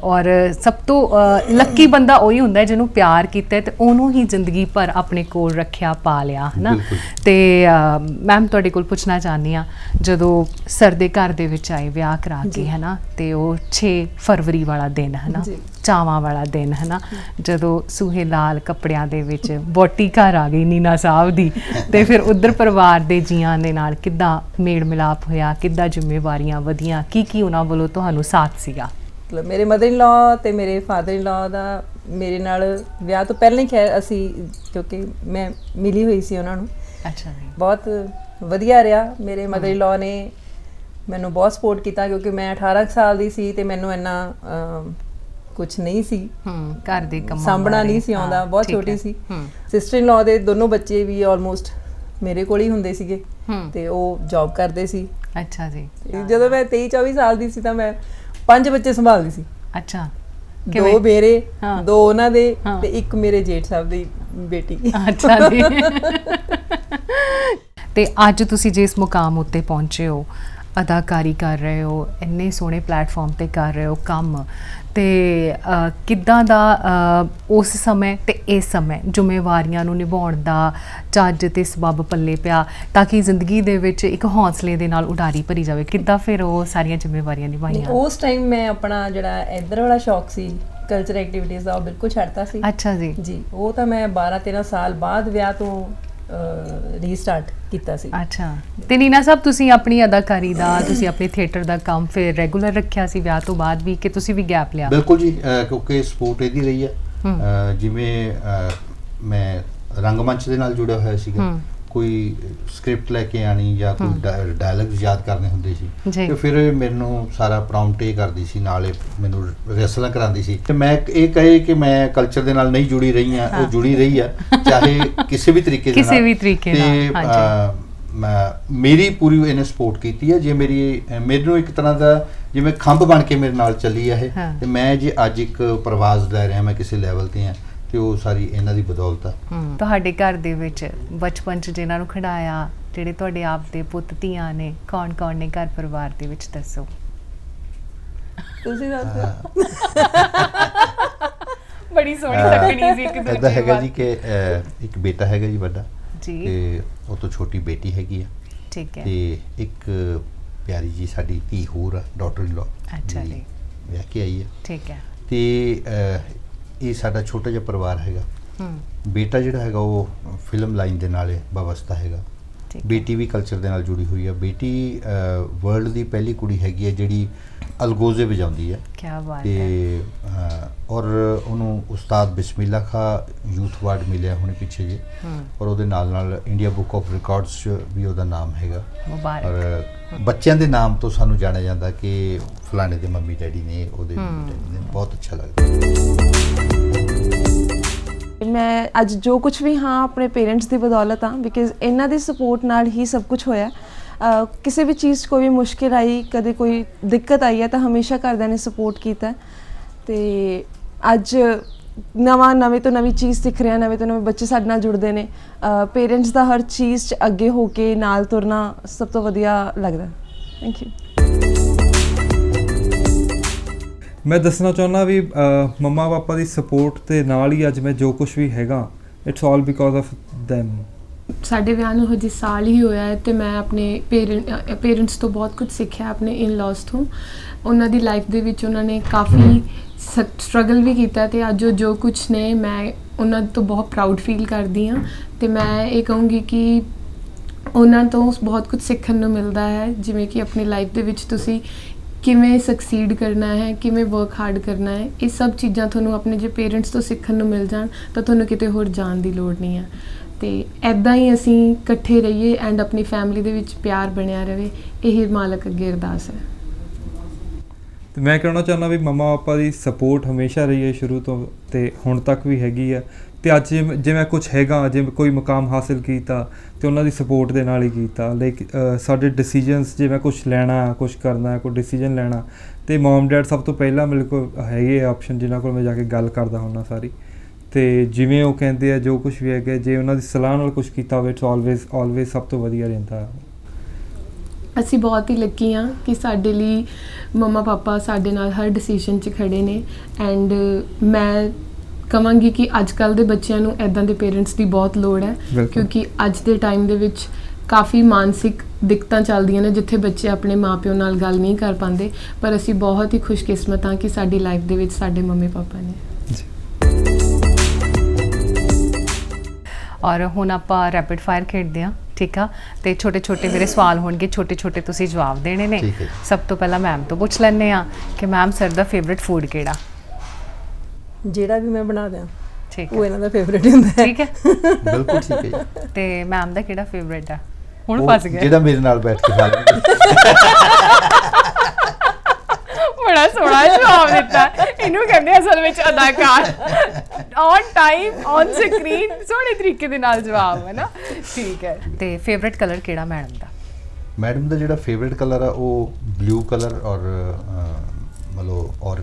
ਔਰ ਸਭ ਤੋਂ ਲੱਕੀ ਬੰਦਾ ਉਹੀ ਹੁੰਦਾ ਹੈ ਜਿਹਨੂੰ ਪਿਆਰ ਕੀਤਾ ਹੈ ਤੇ ਉਹਨੂੰ ਹੀ ਜ਼ਿੰਦਗੀ ਭਰ ਆਪਣੇ ਕੋਲ ਰੱਖਿਆ ਪਾ ਲਿਆ ਹਨਾ? ਬਿਲਕੁਲ। ਤੇ ਮੈਮ ਤੁਹਾਡੇ ਕੋਲ ਪੁੱਛਣਾ ਚਾਹੁੰਦੀ ਆ ਜਦੋਂ ਸਰ ਦੇ ਘਰ ਦੇ ਵਿੱਚ ਆਏ ਵਿਆਹ ਕਰਾ ਕੇ ਹੈ ਨਾ ਤੇ ਉਹ 6 ਫਰਵਰੀ ਵਾਲਾ ਦਿਨ ਹੈ ਨਾ ਜੀ। ਚਾਵਾਂ ਵਾਲਾ ਦਿਨ ਹੈ ਨਾ ਜਦੋਂ ਸੂਹੇ ਲਾਲ ਕੱਪੜਿਆਂ ਦੇ ਵਿੱਚ ਬੋਟੀ ਘਰ ਆ ਗਈ ਨੀਨਾ ਸਾਹਿਬ ਦੀ ਤੇ ਫਿਰ ਉਧਰ ਪਰਿਵਾਰ ਦੇ ਜੀਆਂ ਦੇ ਨਾਲ ਕਿੱਦਾਂ ਮੇਲ ਮਿਲਾਪ ਹੋਇਆ ਕਿੱਦਾਂ ਜ਼ਿੰਮੇਵਾਰੀਆਂ ਵਧੀਆਂ ਕੀ ਕੀ ਉਹਨਾਂ ਵੱਲੋਂ ਤੁਹਾਨੂੰ ਸਾਥ ਸੀਗਾ? ਮਤਲਬ ਮੇਰੇ ਮਦਰ ਇਨ ਲਾ ਤੇ ਮੇਰੇ ਫਾਦਰ ਇਨ ਲਾ ਦਾ ਮੇਰੇ ਨਾਲ ਵਿਆਹ ਤੋਂ ਪਹਿਲਾਂ ਹੀ ਖੈਰ ਅਸੀਂ ਕਿਉਂਕਿ ਮੈਂ ਮਿਲੀ ਹੋਈ ਸੀ ਉਹਨਾਂ ਨੂੰ ਅੱਛਾ ਜੀ। ਬਹੁਤ ਵਧੀਆ ਰਿਹਾ। ਮੇਰੇ ਮਦਰ ਇਨ ਲਾ ਨੇ ਮੈਨੂੰ ਬਹੁਤ ਸਪੋਰਟ ਕੀਤਾ ਕਿਉਂਕਿ ਮੈਂ 18 ਕੁ ਸਾਲ ਦੀ ਸੀ ਤੇ ਮੈਨੂੰ ਇੰਨਾ ਕੁਝ ਨਹੀਂ ਸੀ। ਹੂੰ ਘਰ ਦੇ ਕੰਮਾਂ ਸਾਂਭਣਾ ਨਹੀਂ ਸੀ ਆਉਂਦਾ। ਬਹੁਤ ਛੋਟੀ। ਸੀ। ਸਿਸਟਰ ਇਨ ਲਾ ਦੇ ਦੋਨੋਂ ਬੱਚੇ ਵੀ ਆਲਮੋਸਟ ਮੇਰੇ ਕੋਲ ਹੀ ਹੁੰਦੇ ਸੀਗੇ। ਤੇ ਉਹ ਜੌਬ ਕਰਦੇ ਸੀ। ਅੱਛਾ ਜੀ। ਜਦੋਂ ਮੈਂ 23 24 ਸਾਲ ਦੀ ਸੀ ਤਾਂ ਮੈਂ ਪੰਜ ਬੱਚੇ ਸੰਭਾਲਦੀ ਸੀ। ਅੱਛਾ। ਦੋ ਹਾਂ। ਦੋ ਉਹਨਾਂ ਦੇ। ਤੇ ਇੱਕ ਮੇਰੇ ਜੇਠ ਸਾਹਿਬ ਦੀ ਬੇਟੀ ਅੱਛਾ ਜੀ ਤੇ ਅੱਜ ਤੁਸੀਂ ਜਿਸ ਮੁਕਾਮ ਉੱਤੇ ਪਹੁੰਚੇ ਹੋ ਅਦਾਕਾਰੀ ਕਰ ਰਹੇ ਹੋ ਇੰਨੇ ਸੋਹਣੇ ਪਲੇਟਫਾਰਮ ਤੇ ਕਰ ਰਹੇ ਹੋ ਕੰਮ। ਤੇ ਕਿੱਦਾਂ ਦਾ ਉਸ ਸਮੇਂ ਤੇ ਇਸ ਸਮੇਂ ਜ਼ਿੰਮੇਵਾਰੀਆਂ ਨੂੰ ਨਿਭਾਉਣ ਦਾ ਚੱਜ ਤੇ ਸਬੱਬ ਪੱਲੇ ਪਿਆ ਤਾਂ ਕਿ ਜ਼ਿੰਦਗੀ ਦੇ ਵਿੱਚ ਇੱਕ ਹੌਸਲੇ ਦੇ ਨਾਲ ਉਡਾਰੀ ਭਰੀ ਜਾਵੇ? ਕਿੱਦਾਂ ਫਿਰ ਉਹ ਸਾਰੀਆਂ ਜ਼ਿੰਮੇਵਾਰੀਆਂ ਨਿਭਾਈਆਂ? ਉਸ ਟਾਈਮ ਮੈਂ ਆਪਣਾ ਜਿਹੜਾ ਇੱਧਰ ਵਾਲਾ ਸ਼ੌਕ ਸੀ ਕਲਚਰ ਐਕਟੀਵਿਟੀਜ਼ ਦਾ ਉਹ ਬਿਲਕੁਲ ਛੱਡਤਾ ਸੀ। ਅੱਛਾ ਜੀ। ਜੀ ਉਹ ਤਾਂ ਮੈਂ 12 13 ਸਾਲ ਬਾਅਦ ਵਿਆਹ ਤੋਂ ਰੀਸਟਾਰਟ ਕੀਤਾ ਸੀ। ਅੱਛਾ। ਤੇ ਨੀਨਾ ਸਾਹਿਬ ਤੁਸੀਂ ਆਪਣੀ ਅਦਾਕਾਰੀ ਦਾ ਤੁਸੀਂ ਆਪਣੇ ਥੀਏਟਰ ਦਾ ਕੰਮ ਫਿਰ ਰੈਗੂਲਰ ਰੱਖਿਆ ਸੀ ਵਿਆਹ ਤੋਂ ਬਾਅਦ ਵੀ ਕਿ ਤੁਸੀਂ ਵੀ ਗੈਪ ਲਿਆ? ਬਿਲਕੁਲ ਜੀ ਕਿਉਂਕਿ ਸਪੋਰਟ ਇਹਦੀ ਰਹੀ ਹੈ। ਜਿਵੇਂ ਮੈਂ ਰੰਗਮੰਚ ਦੇ ਨਾਲ ਜੁੜਿਆ ਹੋਇਆ ਸੀਗਾ। ਕੋਈ ਸਕ੍ਰਿਪਟ ਲੈ ਕੇ ਆਣੀ ਜਾਂ ਕੋਈ ਡਾਇਲੌਗਸ ਯਾਦ ਕਰਨੇ ਹੁੰਦੇ ਸੀ। ਤੇ ਫਿਰ ਮੈਨੂੰ ਸਾਰਾ ਪ੍ਰੌਮਪਟ ਇਹ ਕਰਦੀ ਸੀ ਨਾਲੇ ਮੈਨੂੰ ਰਿਹਰਸਲਾਂ ਕਰਾਉਂਦੀ ਸੀ ਤੇ ਮੈਂ ਇਹ ਕਹੇ ਕਿ ਮੈਂ ਕਲਚਰ ਦੇ ਨਾਲ ਨਹੀਂ ਜੁੜੀ ਰਹੀ ਆ ਉਹ ਜੁੜੀ ਰਹੀ ਆ ਚਾਹੇ ਕਿਸੇ ਵੀ ਤਰੀਕੇ ਨਾਲ ਕਿਸੇ ਵੀ ਤਰੀਕੇ ਨਾਲ, ਹਾਂਜੀ। ਮੇਰੀ ਪੂਰੀ ਇਹਨੇ ਸਪੋਰਟ ਕੀਤੀ ਹੈ ਜੇ ਮੇਰੀ ਮੈਨੂੰ ਇੱਕ ਤਰ੍ਹਾਂ ਦਾ ਜਿਵੇਂ ਖੰਭ ਬਣ ਕੇ ਮੇਰੇ ਨਾਲ ਚੱਲੀ ਹੈ ਇਹ। ਤੇ ਮੈਂ ਜੇ ਅੱਜ ਇੱਕ ਪ੍ਰਵਾਸ ਲੈ ਰਿਹਾ ਮੈਂ ਕਿਸੇ ਲੈਵਲ ਤੇ ਆ ਤੇ ਉਹ ਸਾਰੀ ਇਹਨਾਂ ਦੀ ਬਦੌਲਤ ਆ। ਤੁਹਾਡੇ ਘਰ ਦੇ ਵਿੱਚ ਬਚਪਨ ਚ ਜਿਨ੍ਹਾਂ ਨੂੰ ਖਿਡਾਇਆ ਜਿਹੜੇ ਤੁਹਾਡੇ ਆਪ ਦੇ ਪੁੱਤ ਧੀਆਂ ਨੇ ਕੌਣ ਕੌਣ ਨੇ ਘਰ ਪਰਿਵਾਰ ਦੇ ਵਿੱਚ ਦੱਸੋ? ਤੁਸੀਂ ਦੱਸੋ ਬੜੀ ਸੋਹਣੀ ਤੱਕਣੀ ਸੀ ਇੱਕ ਦੂਜੇ ਏਦਾਂ ਹੈਗਾ। ਜੀ ਕਿ ਇੱਕ ਬੇਟਾ ਹੈਗਾ ਜੀ ਵੱਡਾ ਜੀ। ਤੇ ਉਹ ਤੋਂ ਛੋਟੀ ਬੇਟੀ ਹੈਗੀ ਆ। ਠੀਕ ਹੈ। ਤੇ ਇੱਕ ਪਿਆਰੀ ਜੀ ਸਾਡੀ ਧੀ ਹੋਰ ਆ ਡਾਟਰ ਇਨ ਲਾ ਅੱਛਾ ਜੀ। ਵਿਆਹ ਕੇ ਆਈ ਹੈ ਠੀਕ ਹੈ। ਤੇ ਇਹ ਸਾਡਾ ਛੋਟਾ ਜਿਹਾ ਪਰਿਵਾਰ ਹੈਗਾ ਹਮ ਬੇਟਾ ਜਿਹੜਾ ਹੈਗਾ ਉਹ ਫਿਲਮ ਲਾਈਨ ਦੇ ਨਾਲ ਵਾਬਸਤਾ ਹੈਗਾ ਹੈ। ਬੇਟੀ ਵੀ ਕਲਚਰ ਦੇ ਨਾਲ ਜੁੜੀ ਹੋਈ ਹੈ। ਬੇਟੀ ਵਰਲਡ ਦੀ ਪਹਿਲੀ ਕੁੜੀ ਹੈਗੀ ਹੈ ਜਿਹੜੀ ਅਲਗੋਜ਼ੇ ਵਜਾਉਂਦੀ ਹੈ। ਕੀ ਬਾਤ ਤੇ ਹੈ ਅਹ, ਔਰ ਉਹਨੂੰ ਉਸਤਾਦ ਬਿਸਮਿਲ੍ਲਾ ਖਾ ਯੂਥ ਅਵਾਰਡ ਮਿਲਿਆ ਹੁਣੇ ਪਿੱਛੇ ਜੇ। ਔਰ ਉਹਦੇ ਨਾਲ ਨਾਲ ਇੰਡੀਆ ਬੁੱਕ ਆਫ ਰਿਕਾਰਡਸ 'ਚ ਵੀ ਉਹਦਾ ਨਾਮ ਹੈਗਾ। ਮੁਬਾਰਕ। ਔਰ ਬੱਚਿਆਂ ਦੇ ਨਾਮ ਤੋਂ ਸਾਨੂੰ ਜਾਣਿਆ ਜਾਂਦਾ ਕਿ ਫਲਾਣੇ ਦੇ ਮੰਮੀ ਡੈਡੀ ਨੇ ਉਹਦੇ ਹਮ। ਮੰਮੀ ਡੈਡੀ ਨੇ। ਬਹੁਤ ਅੱਛਾ ਲੱਗਦਾ। ਮੈਂ ਅੱਜ ਜੋ ਕੁਝ ਵੀ ਹਾਂ ਆਪਣੇ ਪੇਰੈਂਟਸ ਦੀ ਬਦੌਲਤ ਹਾਂ ਬਿਕਾਜ਼ ਇਹਨਾਂ ਦੀ ਸਪੋਰਟ ਨਾਲ ਹੀ ਸਭ ਕੁਝ ਹੋਇਆ। ਕਿਸੇ ਵੀ ਚੀਜ਼ 'ਚ ਕੋਈ ਵੀ ਮੁਸ਼ਕਿਲ ਆਈ, ਕਦੇ ਕੋਈ ਦਿੱਕਤ ਆਈ ਹੈ ਤਾਂ ਹਮੇਸ਼ਾ ਘਰਦਿਆਂ ਨੇ ਸਪੋਰਟ ਕੀਤਾ। ਹੈ। ਤੇ ਅੱਜ ਨਵਾਂ, ਨਵੇਂ ਤੋਂ ਨਵੀਂ ਚੀਜ਼ ਸਿੱਖ ਰਿਹਾ ਨਵੇਂ ਤੋਂ ਨਵੇਂ ਬੱਚੇ ਸਾਡੇ ਨਾਲ ਜੁੜਦੇ ਨੇ। ਪੇਰੈਂਟਸ ਦਾ ਹਰ ਚੀਜ਼ 'ਚ ਅੱਗੇ ਹੋ ਕੇ ਨਾਲ ਤੁਰਨਾ ਸਭ ਤੋਂ ਵਧੀਆ ਲੱਗਦਾ। ਥੈਂਕ ਯੂ ਮੈਂ ਦੱਸਣਾ ਚਾਹੁੰਦਾ ਵੀ ਮੰਮਾ ਪਾਪਾ ਦੀ ਸਪੋਰਟ ਦੇ ਨਾਲ ਹੀ ਅੱਜ ਮੈਂ ਜੋ ਕੁਝ ਵੀ ਹੈਗਾ it's all because of them. ਸਾਡੇ ਵਿਆਹ ਨੂੰ ਹਜੇ ਸਾਲ ਹੀ ਹੋਇਆ ਹੈ ਤੇ ਮੈਂ ਆਪਣੇ ਪੇਰੈਂਟਸ ਤੋਂ ਬਹੁਤ ਕੁਝ ਸਿੱਖਿਆ ਆਪਣੇ ਇਨ-ਲॉज ਤੋਂ। ਉਹਨਾਂ ਦੀ ਲਾਈਫ ਦੇ ਵਿੱਚ ਉਹਨਾਂ ਨੇ ਕਾਫੀ ਸਟਰਗਲ ਵੀ ਕੀਤਾ ਤੇ ਅੱਜ ਉਹ ਜੋ ਕੁਝ ਨੇ ਮੈਂ ਉਹਨਾਂ ਤੋਂ ਬਹੁਤ ਪ੍ਰਾਊਡ ਫੀਲ ਕਰਦੀ ਹਾਂ ਤੇ ਮੈਂ ਇਹ ਕਹੂੰਗੀ ਕਿ ਉਹਨਾਂ ਤੋਂ ਬਹੁਤ ਕੁਝ ਸਿੱਖਣ ਨੂੰ ਮਿਲਦਾ ਹੈ ਜਿਵੇਂ ਕਿ ਆਪਣੀ ਲਾਈਫ ਦੇ ਵਿੱਚ ਤੁਸੀਂ ਕਿਵੇਂ ਸਕਸੀਡ ਕਰਨਾ ਹੈ, ਕਿਵੇਂ ਵਰਕ ਹਾਰਡ ਕਰਨਾ ਹੈ, ਇਹ ਸਭ ਚੀਜ਼ਾਂ ਤੁਹਾਨੂੰ ਆਪਣੇ ਜੇ ਪੇਰੈਂਟਸ ਤੋਂ ਸਿੱਖਣ ਨੂੰ ਮਿਲ ਜਾਣ, ਤਾਂ ਤੁਹਾਨੂੰ ਕਿਤੇ ਹੋਰ ਜਾਣ ਦੀ ਲੋੜ ਨਹੀਂ ਹੈ। ਤੇ ਐਦਾਂ ਹੀ ਅਸੀਂ ਇਕੱਠੇ ਰਹੀਏ ਐਂਡ ਆਪਣੀ ਫੈਮਿਲੀ ਦੇ ਵਿੱਚ ਪਿਆਰ ਬਣਿਆ ਰਹੇ, ਇਹ ਮਾਲਕ ਅੱਗੇ ਅਰਦਾਸ ਹੈ। ਤੇ ਮੈਂ ਕਹਿਣਾ ਚਾਹੁੰਦਾ ਵੀ ਮੰਮਾ ਪਾਪਾ ਦੀ ਸਪੋਰਟ ਹਮੇਸ਼ਾ ਰਹੀ ਹੈ ਸ਼ੁਰੂ ਤੋਂ ਤੇ ਹੁਣ ਤੱਕ ਵੀ ਹੈਗੀ ਆ। ਤੇ ਅੱਜ ਜੇ ਮੈਂ ਕੁਝ ਹੈਗਾ ਜੇ ਕੋਈ ਮੁਕਾਮ ਹਾਸਿਲ ਕੀਤਾ ਤੇ ਉਹਨਾਂ ਦੀ ਸਪੋਰਟ ਦੇ ਨਾਲ ਹੀ ਕੀਤਾ। ਲਾਈਕ ਸਾਡੇ ਡਿਸੀਜਨਸ ਜੇ ਮੈਂ ਕੁਝ ਲੈਣਾ ਕੁਝ ਕਰਨਾ, ਕੋਈ ਡਿਸੀਜਨ ਲੈਣਾ, ਤੇ ਮਮ ਡੈਡ ਸਭ ਤੋਂ ਪਹਿਲਾਂ ਮੇਰੇ ਕੋਲ ਹੈਗੇ ਆਪਸ਼ਨ ਜਿਨ੍ਹਾਂ ਕੋਲ ਮੈਂ ਜਾ ਕੇ ਗੱਲ ਕਰਦਾ ਹੁੰਦਾ ਸਾਰੀ। ਤੇ ਜਿਵੇਂ ਉਹ ਕਹਿੰਦੇ ਆ, ਜੋ ਕੁਝ ਵੀ ਹੈਗਾ, ਜੇ ਉਹਨਾਂ ਦੀ ਸਲਾਹ ਨਾਲ ਕੁਝ ਕੀਤਾ ਹੋਵੇ ਇਟਸ ਆਲਵੇਜ਼ ਆਲਵੇਜ਼ ਸਭ ਤੋਂ ਵਧੀਆ ਰਹਿੰਦਾ। ਅਸੀਂ ਬਹੁਤ ਹੀ ਲੱਕੀ ਹਾਂ ਕਿ ਸਾਡੇ ਲਈ ਮਮਾ ਪਾਪਾ ਸਾਡੇ ਨਾਲ ਹਰ ਡਿਸੀਜਨ 'ਚ ਖੜੇ ਨੇ। ਐਂਡ ਮੈਂ ਕਵਾਂਗੀ ਕਿ ਅੱਜ ਕੱਲ ਦੇ ਬੱਚਿਆਂ ਨੂੰ ਐਦਾਂ ਦੇ ਪੇਰੈਂਟਸ ਦੀ ਬਹੁਤ ਲੋੜ ਹੈ। ਕਿਉਂਕਿ ਅੱਜ ਦੇ ਟਾਈਮ ਦੇ ਵਿੱਚ ਕਾਫੀ ਮਾਨਸਿਕ ਦਿੱਕਤਾਂ ਚੱਲਦੀਆਂ ਨੇ ਜਿੱਥੇ ਬੱਚੇ ਆਪਣੇ ਮਾਪਿਓ ਨਾਲ ਗੱਲ ਨਹੀਂ ਕਰ ਪਾਉਂਦੇ। ਪਰ ਅਸੀਂ ਬਹੁਤ ਹੀ ਖੁਸ਼ਕਿਸਮਤ ਹਾਂ ਕਿ ਸਾਡੀ ਲਾਈਫ ਦੇ ਵਿੱਚ ਸਾਡੇ ਮੰਮੀ ਪਾਪਾ ਨੇ ਔਰ ਹੁਣ ਆਪਾਂ ਰੈਪਿਡ ਫਾਇਰ ਖੇਡਦੇ ਹਾਂ ਠੀਕ ਆ? ਤੇ ਛੋਟੇ ਛੋਟੇ ਮੇਰੇ ਸਵਾਲ ਹੋਣਗੇ ਛੋਟੇ ਛੋਟੇ ਤੁਸੀਂ ਜਵਾਬ ਦੇਣੇ ਨੇ। ਸਭ ਤੋਂ ਪਹਿਲਾਂ ਮੈਮ ਤੋਂ ਪੁੱਛ ਲੈਂਦੇ ਆ ਕਿ ਮੈਮ ਸਰ ਦਾ ਫੇਵਰਿਟ ਫੂਡ ਕਿਹੜਾ? ਜਿਹੜਾ ਵੀ ਮੈਂ ਬਣਾ ਦਿਆਂ ਠੀਕ ਉਹ ਹੈ। ਇਹਨਾਂ ਦਾ ਫੇਵਰੇਟ ਹੁੰਦਾ ਹੈ। ਠੀਕ ਹੈ। ਬਿਲਕੁਲ ਠੀਕ ਹੈ ਜੀ। ਤੇ ਮੈਮ ਦਾ ਕਿਹੜਾ ਫੇਵਰਿਟ ਆ? ਹੁਣ ਉਹ ਫਸ ਗਿਆ। ਜਿਹੜਾ ਮੇਰੇ ਨਾਲ ਬੈਠ ਕੇ ਖਾ ਲੈਂਦਾ। ਬੜਾ ਸੋਹਣਾ ਜਵਾਬ ਦਿੱਤਾ। ਇਹਨੂੰ ਕਹਿੰਦੇ ਆ ਅਸਲ ਵਿੱਚ ਅਦਾਕਾਰ। ਔਨ ਟਾਈਮ ਔਨ ਸਕਰੀਨ ਸੋਹਣੇ ਤਰੀਕੇ ਦੇ ਨਾਲ ਜਵਾਬ ਹੈ ਨਾ? ਠੀਕ ਹੈ। ਤੇ ਫੇਵਰਿਟ ਕਲਰ ਕਿਹੜਾ ਮੈਡਮ ਦਾ? ਮੈਡਮ ਦਾ ਜਿਹੜਾ ਫੇਵਰਿਟ ਕਲਰ ਆ ਉਹ ਬਲੂ ਕਲਰ ਔਰ ਅਹ, ਮਤਲਬ ਔਰ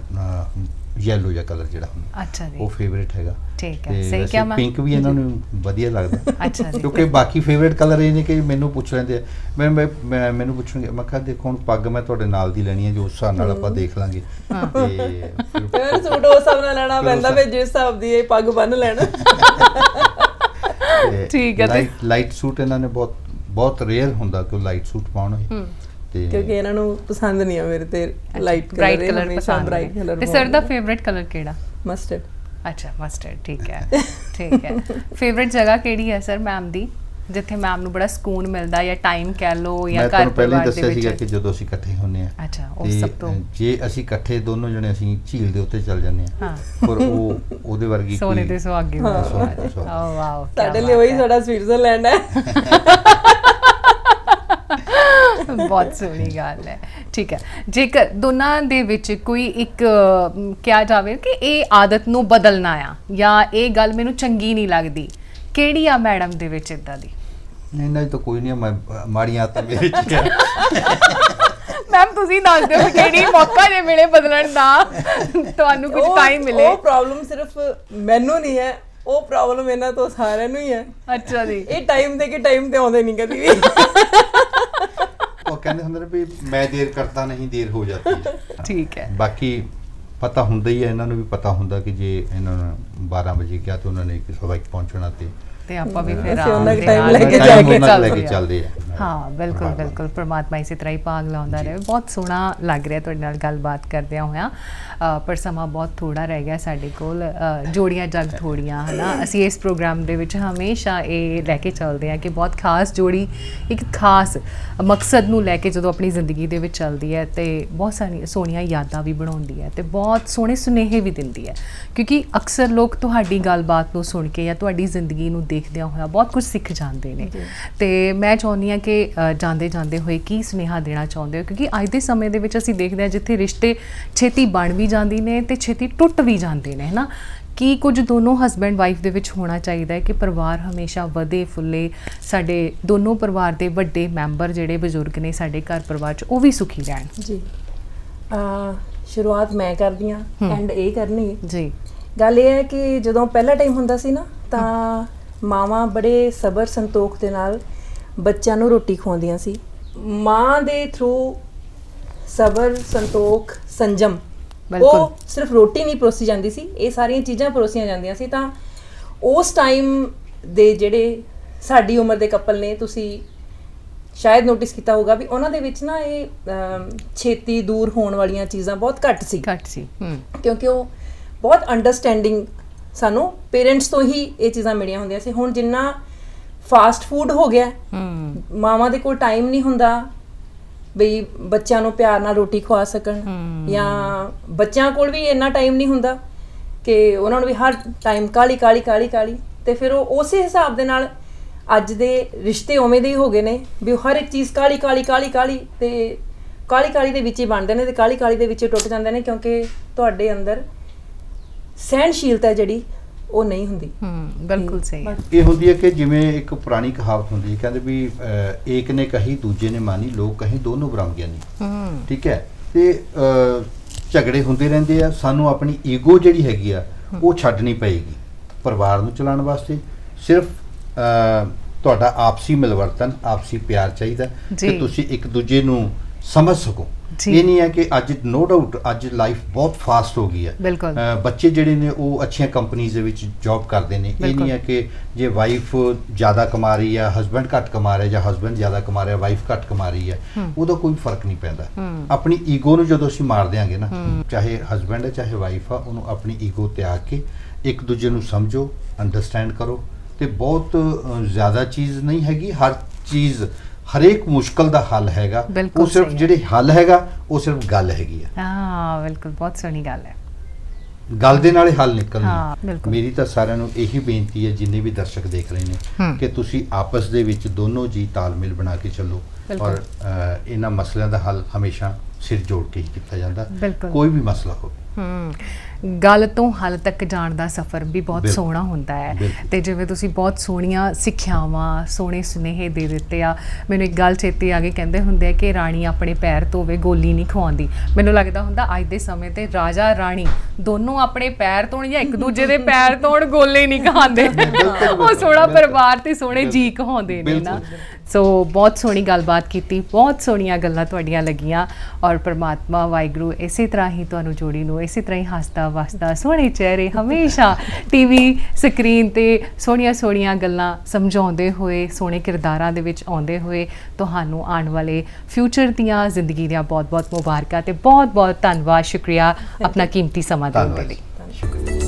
ਯੈਲੋ ਜਿਹਾ ਕਲਰ ਜਿਹੜਾ ਹੁੰਦਾ। ਅੱਛਾ ਜੀ। ਉਹ ਫੇਵਰਿਟ ਹੈਗਾ। ਠੀਕ ਹੈ। ਸਹੀ ਕਿਹਾ ਮੈਂ। ਪਿੰਕ ਵੀ ਇਹਨਾਂ ਨੂੰ ਵਧੀਆ ਲੱਗਦਾ। ਅੱਛਾ ਜੀ। ਕਿਉਂਕਿ ਬਾਕੀ ਫੇਵਰਿਟ ਕਲਰ ਇਹ ਨੇ ਕਿ ਮੈਨੂੰ ਪੁੱਛ ਲੈਂਦੇ ਮੈਂ ਮੈਂ- ਮੈਨੂੰ ਪੁੱਛਣਗੇ ਮੈਂ ਕਿਹਾ ਦੇਖੋ ਹੁਣ ਪੱਗ ਮੈਂ ਤੁਹਾਡੇ ਨਾਲ ਦੀ ਲੈਣੀ ਹੈ ਜੋ ਉਸ ਹਿਸਾਬ ਨਾਲ ਆਪਾਂ ਦੇਖ ਲਾਂਗੇ। ਤੇ ਫਿਰ ਸੂਟ ਉਸ ਹਿਸਾਬ ਨਾਲ ਲੈਣਾ ਪੈਂਦਾ ਫਿਰ ਜਿਸ ਹਿਸਾਬ ਦੀ ਇਹ ਪੱਗ ਬੰਨ ਲੈਣਾ। ਠੀਕ ਹੈ ਤੇ- ਲਾਈਟ ਲਾਈਟ ਸੂਟ ਇਹਨਾਂ ਨੇ ਬਹੁਤ ਬਹੁਤ ਰੇਅਰ ਹੁੰਦਾ ਕਿ ਲਾਈਟ ਸੂਟ ਪਾਉਣ ਹੂੰ। ਤੇ ਕਿਉਂਕਿ ਇਹਨਾਂ ਨੂੰ ਪਸੰਦ ਨਹੀਂ ਆ ਮੇਰੇ ਤੇ ਲਾਈਟ ਬ੍ਰਾਈਟ ਕਲਰ ਕਲਰ ਪਸੰਦ ਬ੍ਰਾਈਟ। ਕਲਰ ਤੇ ਸਰ ਦਾ ਫੇਵਰਿਟ ਕਲਰ ਕਿਹੜਾ? ਮਸਟਰਡ ਅੱਛਾ ਮਸਟਰਡ ਠੀਕ ਹੈ ਠੀਕ ਹੈ। ਫੇਵਰਿਟ ਜਗ੍ਹਾ ਕਿਹੜੀ ਹੈ ਸਰ ਮੈਮ ਦੀ ਜਿੱਥੇ ਮੈਮ ਨੂੰ ਬੜਾ ਸਕੂਨ ਮਿਲਦਾ ਜਾਂ ਟਾਈਮ ਕਹਿ ਲਓ ਜਾਂ ਘਰ ਪਹਿਲਾਂ ਪਰਿਵਾਰ ਦੇ ਦੱਸਿਆ ਸੀਗਾ ਕਿ ਜਦੋਂ ਅਸੀਂ ਇਕੱਠੇ ਹੁੰਨੇ ਆ ਅੱਛਾ ਉਹ ਸਭ ਤੋਂ ਜੇ ਅਸੀਂ ਇਕੱਠੇ ਦੋਨੋਂ ਜਣੇ ਅਸੀਂ ਝੀਲ ਦੇ ਉੱਤੇ ਚੱਲ ਜੰਨੇ ਆ ਹਾਂ। ਪਰ ਉਹ ਉਹਦੇ ਵਰਗੀ ਸੋਨੇ ਤੇ ਸੁਹਾਗੇ ਹਾਂ, ਸੋਨੇ ਤੇ ਸੁਹਾਗੇ। ਓ ਵਾਓ ਸਾਡੇ ਲਈ ਉਹੀ ਸਾਡਾ ਸਵਿਟਜ਼ਰਲੈਂਡ ਹੈ। ਬਹੁਤ ਸੋਹਣੀ ਗੱਲ ਹੈ। ਠੀਕ ਹੈ। ਜੇਕਰ ਦੋਨਾਂ ਦੇ ਵਿੱਚ ਕੋਈ ਇੱਕ ਅਮ, ਕਿਹਾ ਜਾਵੇ ਕਿ ਇਹ ਆਦਤ ਨੂੰ ਬਦਲਣਾ ਆ ਜਾਂ ਇਹ ਗੱਲ ਮੈਨੂੰ ਚੰਗੀ ਨਹੀਂ ਲੱਗਦੀ ਕਿਹੜੀ ਆ ਮੈਡਮ ਦੇ ਵਿੱਚ ਇਦਾਂ ਦੀ? ਨਹੀਂ ਨਹੀਂ ਤਾਂ ਕੋਈ ਨਹੀਂ ਮੈਂ ਮਾੜੀਆਂ ਆਦਤਾਂ ਮੇਰੇ ਚ ਹੈ ਮੈਮ ਤੁਸੀਂ ਦੱਸ ਦਿਓ ਕਿ ਕਿਹੜੀ ਮੌਕਾ ਜੇ ਮਿਲੇ ਬਦਲਣ ਦਾ। ਤੁਹਾਨੂੰ ਕੁਝ ਟਾਈਮ ਮਿਲੇ। ਉਹ ਪ੍ਰੋਬਲਮ ਸਿਰਫ ਮੈਨੂੰ ਨਹੀਂ ਹੈ ਉਹ ਪ੍ਰੋਬਲਮ ਇਹਨਾਂ ਤੋਂ ਸਾਰਿਆਂ ਨੂੰ ਹੀ ਹੈ। ਅੱਛਾ ਜੀ। ਇਹ ਟਾਈਮ ਦੇ ਕੇ ਟਾਈਮ ਤੇ ਆਉਂਦੇ ਨਹੀਂ ਕਦੀ ਵੀ। ਕਹਿੰਦੇ ਹੁੰਦੇ ਨੇ ਵੀ ਮੈਂ ਦੇਰ ਕਰਤਾ ਨਹੀਂ ਦੇਰ ਹੋ ਜਾਂਦੀ ਹੈ। ਠੀਕ ਹੈ। ਬਾਕੀ ਪਤਾ ਹੁੰਦਾ ਹੀ ਹੈ ਇਹਨਾਂ ਨੂੰ ਵੀ ਪਤਾ ਹੁੰਦਾ ਕਿ ਜੇ ਇਹਨਾਂ ਨੂੰ 12 ਵਜੇ ਕਿਹਾ ਤਾਂ ਉਹਨਾਂ ਨੇ ਇੱਕ ਸਵਾ ਇੱਕ ਪਹੁੰਚਣਾ ਤੇ ਤੇ ਆਪਾਂ ਵੀ ਫਿਰ ਅਸੀਂ ਉਹਨਾਂ ਦੇ ਨਾਲ ਲੈ ਕੇ ਜਾ ਕੇ ਚੱਲਦੇ ਆ। ਆ ਹਾਂ। ਬਿਲਕੁਲ। ਬਿਲਕੁਲ ਪ੍ਰਮਾਤਮਾ ਇਸੇ ਤਰ੍ਹਾਂ ਹੀ ਭਾਗ ਲਾਉਂਦਾ ਰਹੇ। ਬਹੁਤ ਸੋਹਣਾ ਲੱਗ ਰਿਹਾ ਤੁਹਾਡੇ ਨਾਲ ਗੱਲਬਾਤ ਕਰਦਿਆਂ ਹੋਇਆਂ। ਪਰ ਸਮਾਂ ਬਹੁਤ ਥੋੜਾ ਰਹਿ ਗਿਆ ਸਾਡੇ ਕੋਲ। ਜੋੜੀਆਂ ਜਗ ਥੋੜੀਆਂ ਹਨਾ? ਅਸੀਂ ਇਸ ਪ੍ਰੋਗਰਾਮ ਦੇ ਵਿੱਚ ਹਮੇਸ਼ਾ ਇਹ ਲੈ ਕੇ ਚੱਲਦੇ ਹਾਂ ਕਿ ਬਹੁਤ ਖਾਸ ਜੋੜੀ ਇੱਕ ਖਾਸ ਮਕਸਦ ਨੂੰ ਲੈ ਕੇ ਜਦੋਂ ਆਪਣੀ ਜ਼ਿੰਦਗੀ ਦੇ ਵਿੱਚ ਚੱਲਦੀ ਹੈ ਤੇ ਬਹੁਤ ਸਾਰੀਆਂ ਸੋਹਣੀਆਂ ਯਾਦਾਂ ਵੀ ਬਣਾਉਂਦੀ ਹੈ ਤੇ ਬਹੁਤ ਸੋਹਣੇ ਸੁਨੇਹੇ ਵੀ ਦਿੰਦੀ ਹੈ। ਕਿਉਂਕਿ ਅਕਸਰ ਲੋਕ ਤੁਹਾਡੀ ਗੱਲਬਾਤ ਨੂੰ ਸੁਣ ਕੇ ਜਾਂ ਤੁਹਾਡੀ ਜ਼ਿੰਦਗੀ ਨੂੰ ਦੇਖਦਿਆਂ ਹੋਇਆ ਬਹੁਤ ਕੁਝ ਸਿੱਖ ਜਾਂਦੇ ਨੇ। ਤੇ ਮੈਂ ਚਾਹੁੰਦੀ ਹਾਂ ਕਿ ਜਾਂਦੇ ਜਾਂਦੇ ਹੋਏ ਕੀ ਸੁਨੇਹਾ ਦੇਣਾ ਚਾਹੁੰਦੇ ਹੋ? ਕਿਉਂਕਿ ਅੱਜ ਦੇ ਸਮੇਂ ਦੇ ਵਿੱਚ ਅਸੀਂ ਦੇਖਦੇ ਹਾਂ ਜਿੱਥੇ ਰਿਸ਼ਤੇ ਛੇਤੀ ਬਣ ਵੀ ਜਾਂਦੀ ਨੇ ਤੇ ਛੇਤੀ ਟੁੱਟ ਵੀ ਜਾਂਦੇ ਨੇ ਹਨਾ? ਕੀ ਕੁਝ ਦੋਨੋਂ ਹਸਬੈਂਡ ਵਾਈਫ ਦੇ ਵਿੱਚ ਹੋਣਾ ਚਾਹੀਦਾ ਹੈ ਕਿ ਪਰਿਵਾਰ ਹਮੇਸ਼ਾ ਵਧੇ ਫੁੱਲੇ ਸਾਡੇ ਦੋਨੋਂ ਪਰਿਵਾਰ ਦੇ ਵੱਡੇ ਮੈਂਬਰ ਜਿਹੜੇ ਬਜ਼ੁਰਗ ਨੇ ਸਾਡੇ ਘਰ ਪਰਿਵਾਰ 'ਚ ਉਹ ਵੀ ਸੁਖੀ ਰਹਿਣ? ਜੀ। ਅ ਸ਼ੁਰੂਆਤ ਮੈਂ ਕਰਦੀ ਹਮ। ਐਂਡ ਇਹ ਕਰਨੀ। ਜੀ। ਗੱਲ ਇਹ ਹੈ ਕਿ ਜਦੋਂ ਪਹਿਲਾ ਟਾਈਮ ਹੁੰਦਾ ਸੀ ਨਾ ਤਾਂ ਮਾਵਾਂ ਬੜੇ ਸਬਰ ਸੰਤੋਖ ਦੇ ਨਾਲ ਬੱਚਿਆਂ ਨੂੰ ਰੋਟੀ ਖਵਾਉਂਦੀਆਂ ਸੀ। ਮਾਂ ਦੇ ਥਰੂ ਸਬਰ ਸੰਤੋਖ ਸੰਜਮ। ਬਿਲਕੁਲ। ਉਹ ਸਿਰਫ ਰੋਟੀ ਨਹੀਂ ਪਰੋਸੀ ਜਾਂਦੀ ਸੀ ਇਹ ਸਾਰੀਆਂ ਚੀਜ਼ਾਂ ਪਰੋਸੀਆਂ ਜਾਂਦੀਆਂ ਸੀ। ਤਾਂ ਉਸ ਟਾਈਮ ਦੇ ਜਿਹੜੇ ਸਾਡੀ ਉਮਰ ਦੇ ਕਪਲ ਨੇ ਤੁਸੀਂ ਸ਼ਾਇਦ ਨੋਟਿਸ ਕੀਤਾ ਹੋਗਾ ਵੀ ਉਹਨਾਂ ਦੇ ਵਿੱਚ ਨਾ ਇਹ ਛੇਤੀ ਦੂਰ ਹੋਣ ਵਾਲੀਆਂ ਚੀਜ਼ਾਂ ਬਹੁਤ ਘੱਟ ਸੀ। ਘੱਟ ਸੀ ਹੂੰ। ਕਿਉਂਕਿ ਉਹ ਬਹੁਤ ਅੰਡਰਸਟੈਂਡਿੰਗ ਸਾਨੂੰ ਪੇਰੈਂਟਸ ਤੋਂ ਹੀ ਇਹ ਚੀਜ਼ਾਂ ਮਿਲੀਆਂ ਹੁੰਦੀਆਂ ਸੀ। ਹੁਣ ਜਿੰਨਾ ਫਾਸਟ ਫੂਡ ਹੋ ਗਿਆ ਹੂੰ। ਮਾਵਾਂ ਦੇ ਕੋਲ ਟਾਈਮ ਨਹੀਂ ਹੁੰਦਾ ਬਈ ਬੱਚਿਆਂ ਨੂੰ ਪਿਆਰ ਨਾਲ ਰੋਟੀ ਖਵਾ ਸਕਣ। ਜਾਂ ਬੱਚਿਆਂ ਕੋਲ ਵੀ ਇੰਨਾ ਟਾਈਮ ਨਹੀਂ ਹੁੰਦਾ ਕਿ ਉਹਨਾਂ ਨੂੰ ਵੀ ਹਰ ਟਾਈਮ ਕਾਲੀ ਕਾਲੀ ਕਾਲੀ ਕਾਲੀ ਤੇ ਫਿਰ ਉਹ ਉਸੇ ਹਿਸਾਬ ਦੇ ਨਾਲ ਅੱਜ ਦੇ ਰਿਸ਼ਤੇ ਉਵੇਂ ਦੇ ਹੀ ਹੋ ਗਏ ਨੇ ਵੀ ਹਰ ਇੱਕ ਚੀਜ਼ ਕਾਲੀ ਕਾਲੀ ਕਾਲੀ ਕਾਲੀ ਤੇ ਕਾਲੀ ਕਾਲੀ ਦੇ ਵਿੱਚ ਹੀ ਬਣਦੇ ਨੇ ਤੇ ਕਾਲੀ ਕਾਲੀ ਦੇ ਵਿੱਚ ਹੀ ਟੁੱਟ ਜਾਂਦੇ ਨੇ ਕਿਉਂਕਿ ਤੁਹਾਡੇ ਅੰਦਰ ਸਹਿਣਸ਼ੀਲਤਾ ਜਿਹੜੀ ਉਹ ਨਹੀਂ ਹੁੰਦੀ। ਹੂੰ ਬਿਲਕੁਲ ਸਹੀ। ਹੈ ਇਹ ਹੁੰਦੀ ਹੈ ਕਿ ਜਿਵੇਂ ਇੱਕ ਪੁਰਾਣੀ ਕਹਾਵਤ ਹੁੰਦੀ ਹੈ ਕਹਿੰਦੇ ਵੀ ਅਹ, ਏਕ ਨੇ ਕਹੀ ਦੂਜੇ ਨੇ ਮਾਨੀ ਲੋਕ ਕਹੀਂ ਦੋਨੋਂ ਬ੍ਰਹਮ ਗਿਆਨੀ। ਹੂੰ। ਠੀਕ ਹੈ? ਤੇ ਅਹ, ਝਗੜੇ ਹੁੰਦੇ ਰਹਿੰਦੇ ਆ ਸਾਨੂੰ ਆਪਣੀ ਈਗੋ ਜਿਹੜੀ ਹੈਗੀ ਆ ਉਹ ਛੱਡਣੀ ਪਏਗੀ ਪਰਿਵਾਰ ਨੂੰ ਚਲਾਉਣ ਵਾਸਤੇ। ਸਿਰਫ ਅਹ, ਤੁਹਾਡਾ ਆਪਸੀ ਮਿਲਵਰਤਨ ਆਪਸੀ ਪਿਆਰ ਚਾਹੀਦਾ ਜੀ। ਕਿ ਤੁਸੀਂ ਇੱਕ ਦੂਜੇ ਨੂੰ ਸਮਝ ਸਕੋ। ਇਹ ਨਹੀਂ ਹੈ ਕਿ ਅੱਜ ਨੋ ਡਾਊਟ ਅੱਜ ਲਾਈਫ ਬਹੁਤ ਫਾਸਟ ਹੋ ਗਈ ਹੈ ਬੱਚੇ ਜਿਹੜੇ ਨੇ ਉਹ ਅੱਛੀਆਂ ਕੰਪਨੀਆਂ ਦੇ ਵਿੱਚ ਜੌਬ ਕਰਦੇ ਨੇ ਇਹ। ਨਹੀਂ ਹੈ ਕਿ ਜੇ ਵਾਈਫ ਜ਼ਿਆਦਾ ਕਮਾ ਰਹੀ ਹੈ ਹਸਬੰਡ ਘੱਟ ਕਮਾ ਰਿਹਾ ਜਾਂ ਹਸਬੰਡ ਜ਼ਿਆਦਾ ਕਮਾ ਰਿਹਾ ਵਾਈਫ ਘੱਟ ਕਮਾ ਰਹੀ ਹੈ। ਉਹਦਾ ਕੋਈ ਫ਼ਰਕ ਨਹੀਂ ਪੈਂਦਾ। ਆਪਣੀ ਈਗੋ ਨੂੰ ਜਦੋਂ ਅਸੀਂ ਮਾਰ ਦਿਆਂਗੇ ਨਾ। ਚਾਹੇ ਹਸਬੰਡ ਹੈ ਚਾਹੇ ਵਾਈਫ ਆ ਉਹਨੂੰ ਆਪਣੀ ਈਗੋ ਤਿਆਗ ਕੇ ਇੱਕ ਦੂਜੇ ਨੂੰ ਸਮਝੋ ਅੰਡਰਸਟੈਂਡ ਕਰੋ ਤੇ ਬਹੁਤ ਜ਼ਿਆਦਾ ਚੀਜ਼ ਨਹੀਂ ਹੈਗੀ ਹਰ ਚੀਜ਼ ਹਰੇਕ ਮੁਸ਼ਕਲ ਦਾ ਹੱਲ ਹੈਗਾ ਉਹ ਸਿਰਫ। ਜਿਹੜੇ ਹੱਲ ਹੈਗਾ ਉਹ ਸਿਰਫ ਗੱਲ ਹੈਗੀ ਆ ਹਾਂ ਬਿਲਕੁਲ ਬਹੁਤ ਸੋਹਣੀ ਗੱਲ ਹੈ ਗੱਲ ਦੇ ਨਾਲ ਹੀ ਹੱਲ ਹਾਂ, ਨਿਕਲਣਾ। ਮੇਰੀ ਤਾਂ ਸਾਰਿਆਂ ਨੂੰ ਇਹੀ ਬੇਨਤੀ ਹੈ ਜਿੰਨੇ ਵੀ ਦਰਸ਼ਕ ਦੇਖ ਰਹੇ। ਨੇ ਕਿ ਤੁਸੀਂ ਆਪਸ ਦੇ ਵਿੱਚ ਦੋਨੋਂ ਜੀ ਤਾਲਮੇਲ ਬਣਾ ਕੇ ਚੱਲੋ। ਔਰ ਇਹਨਾਂ ਮਸਲਿਆਂ ਦਾ ਹੱਲ ਹਮੇਸ਼ਾ ਸਿਰ ਜੋੜ ਕੇ ਹੀ ਕੀਤਾ ਜਾਂਦਾ। ਕੋਈ ਵੀ ਮਸਲਾ ਹੋਵੇ ਹੂੰ ਗੱਲ ਤੋਂ ਹੱਲ ਤੱਕ ਜਾਣ ਦਾ ਸਫ਼ਰ ਵੀ ਬਹੁਤ। ਸੋਹਣਾ ਹੁੰਦਾ ਹੈ। ਤੇ ਜਿਵੇਂ ਤੁਸੀਂ ਬਹੁਤ ਸੋਹਣੀਆਂ ਸਿੱਖਿਆਵਾਂ ਸੋਹਣੇ ਸੁਨੇਹੇ ਦੇ ਦਿੱਤੇ ਆ ਮੈਨੂੰ ਇੱਕ ਗੱਲ ਚੇਤੇ ਆ ਗਈ ਕਹਿੰਦੇ ਹੁੰਦੇ ਆ ਕਿ ਰਾਣੀ ਆਪਣੇ ਪੈਰ ਧੋਵੇ ਗੋਲੀ ਨਹੀਂ ਖਵਾਉਂਦੀ ਮੈਨੂੰ ਲੱਗਦਾ ਹੁੰਦਾ ਅੱਜ ਦੇ ਸਮੇਂ ਤੇ ਰਾਜਾ ਰਾਣੀ ਦੋਨੋਂ ਆਪਣੇ ਪੈਰ ਧੋਣ ਜਾਂ ਇੱਕ ਦੂਜੇ ਦੇ ਪੈਰ ਧੋਣ ਗੋਲੇ ਨਹੀਂ ਖਾਂਦੇ ਉਹ ਸੋਹਣਾ ਪਰਿਵਾਰ ਤੇ ਸੋਹਣੇ ਜੀ ਕਹਾਉਂਦੇ ਨੇ ਨਾ। ਸੋ ਬਹੁਤ ਸੋਹਣੀ ਗੱਲਬਾਤ ਕੀਤੀ ਬਹੁਤ ਸੋਹਣੀਆਂ ਗੱਲਾਂ ਤੁਹਾਡੀਆਂ ਲੱਗੀਆਂ ਔਰ ਪ੍ਰਮਾਤਮਾ ਵਾਹਿਗੁਰੂ ਇਸੇ ਤਰ੍ਹਾਂ ਹੀ ਤੁਹਾਨੂੰ ਜੋੜੀ ਨੂੰ ਇਸੇ ਤਰ੍ਹਾਂ ਹੀ ਹੱਸਦਾ ਵਸਦਾ ਸੋਹਣੇ ਚਿਹਰੇ ਹਮੇਸ਼ਾ ਟੀਵੀ ਸਕਰੀਨ ਤੇ ਸੋਹਣੀਆਂ ਸੋਹਣੀਆਂ ਗੱਲਾਂ ਸਮਝਾਉਂਦੇ ਹੋਏ ਸੋਹਣੇ ਕਿਰਦਾਰਾਂ ਦੇ ਵਿੱਚ ਆਉਂਦੇ ਹੋਏ ਤੁਹਾਨੂੰ ਆਉਣ ਵਾਲੇ ਫਿਊਚਰ ਦੀਆਂ ਜ਼ਿੰਦਗੀ ਦੀਆਂ ਬਹੁਤ-ਬਹੁਤ ਮੁਬਾਰਕਾਂ ਤੇ ਬਹੁਤ-ਬਹੁਤ ਧੰਨਵਾਦ ਸ਼ੁਕਰੀਆ ਆਪਣਾ ਕੀਮਤੀ ਸਮਾਂ ਦੇਣ ਦੇ ਧੰਨਵਾਦ ਲਈ। ਸ਼ੁਕਰੀਆ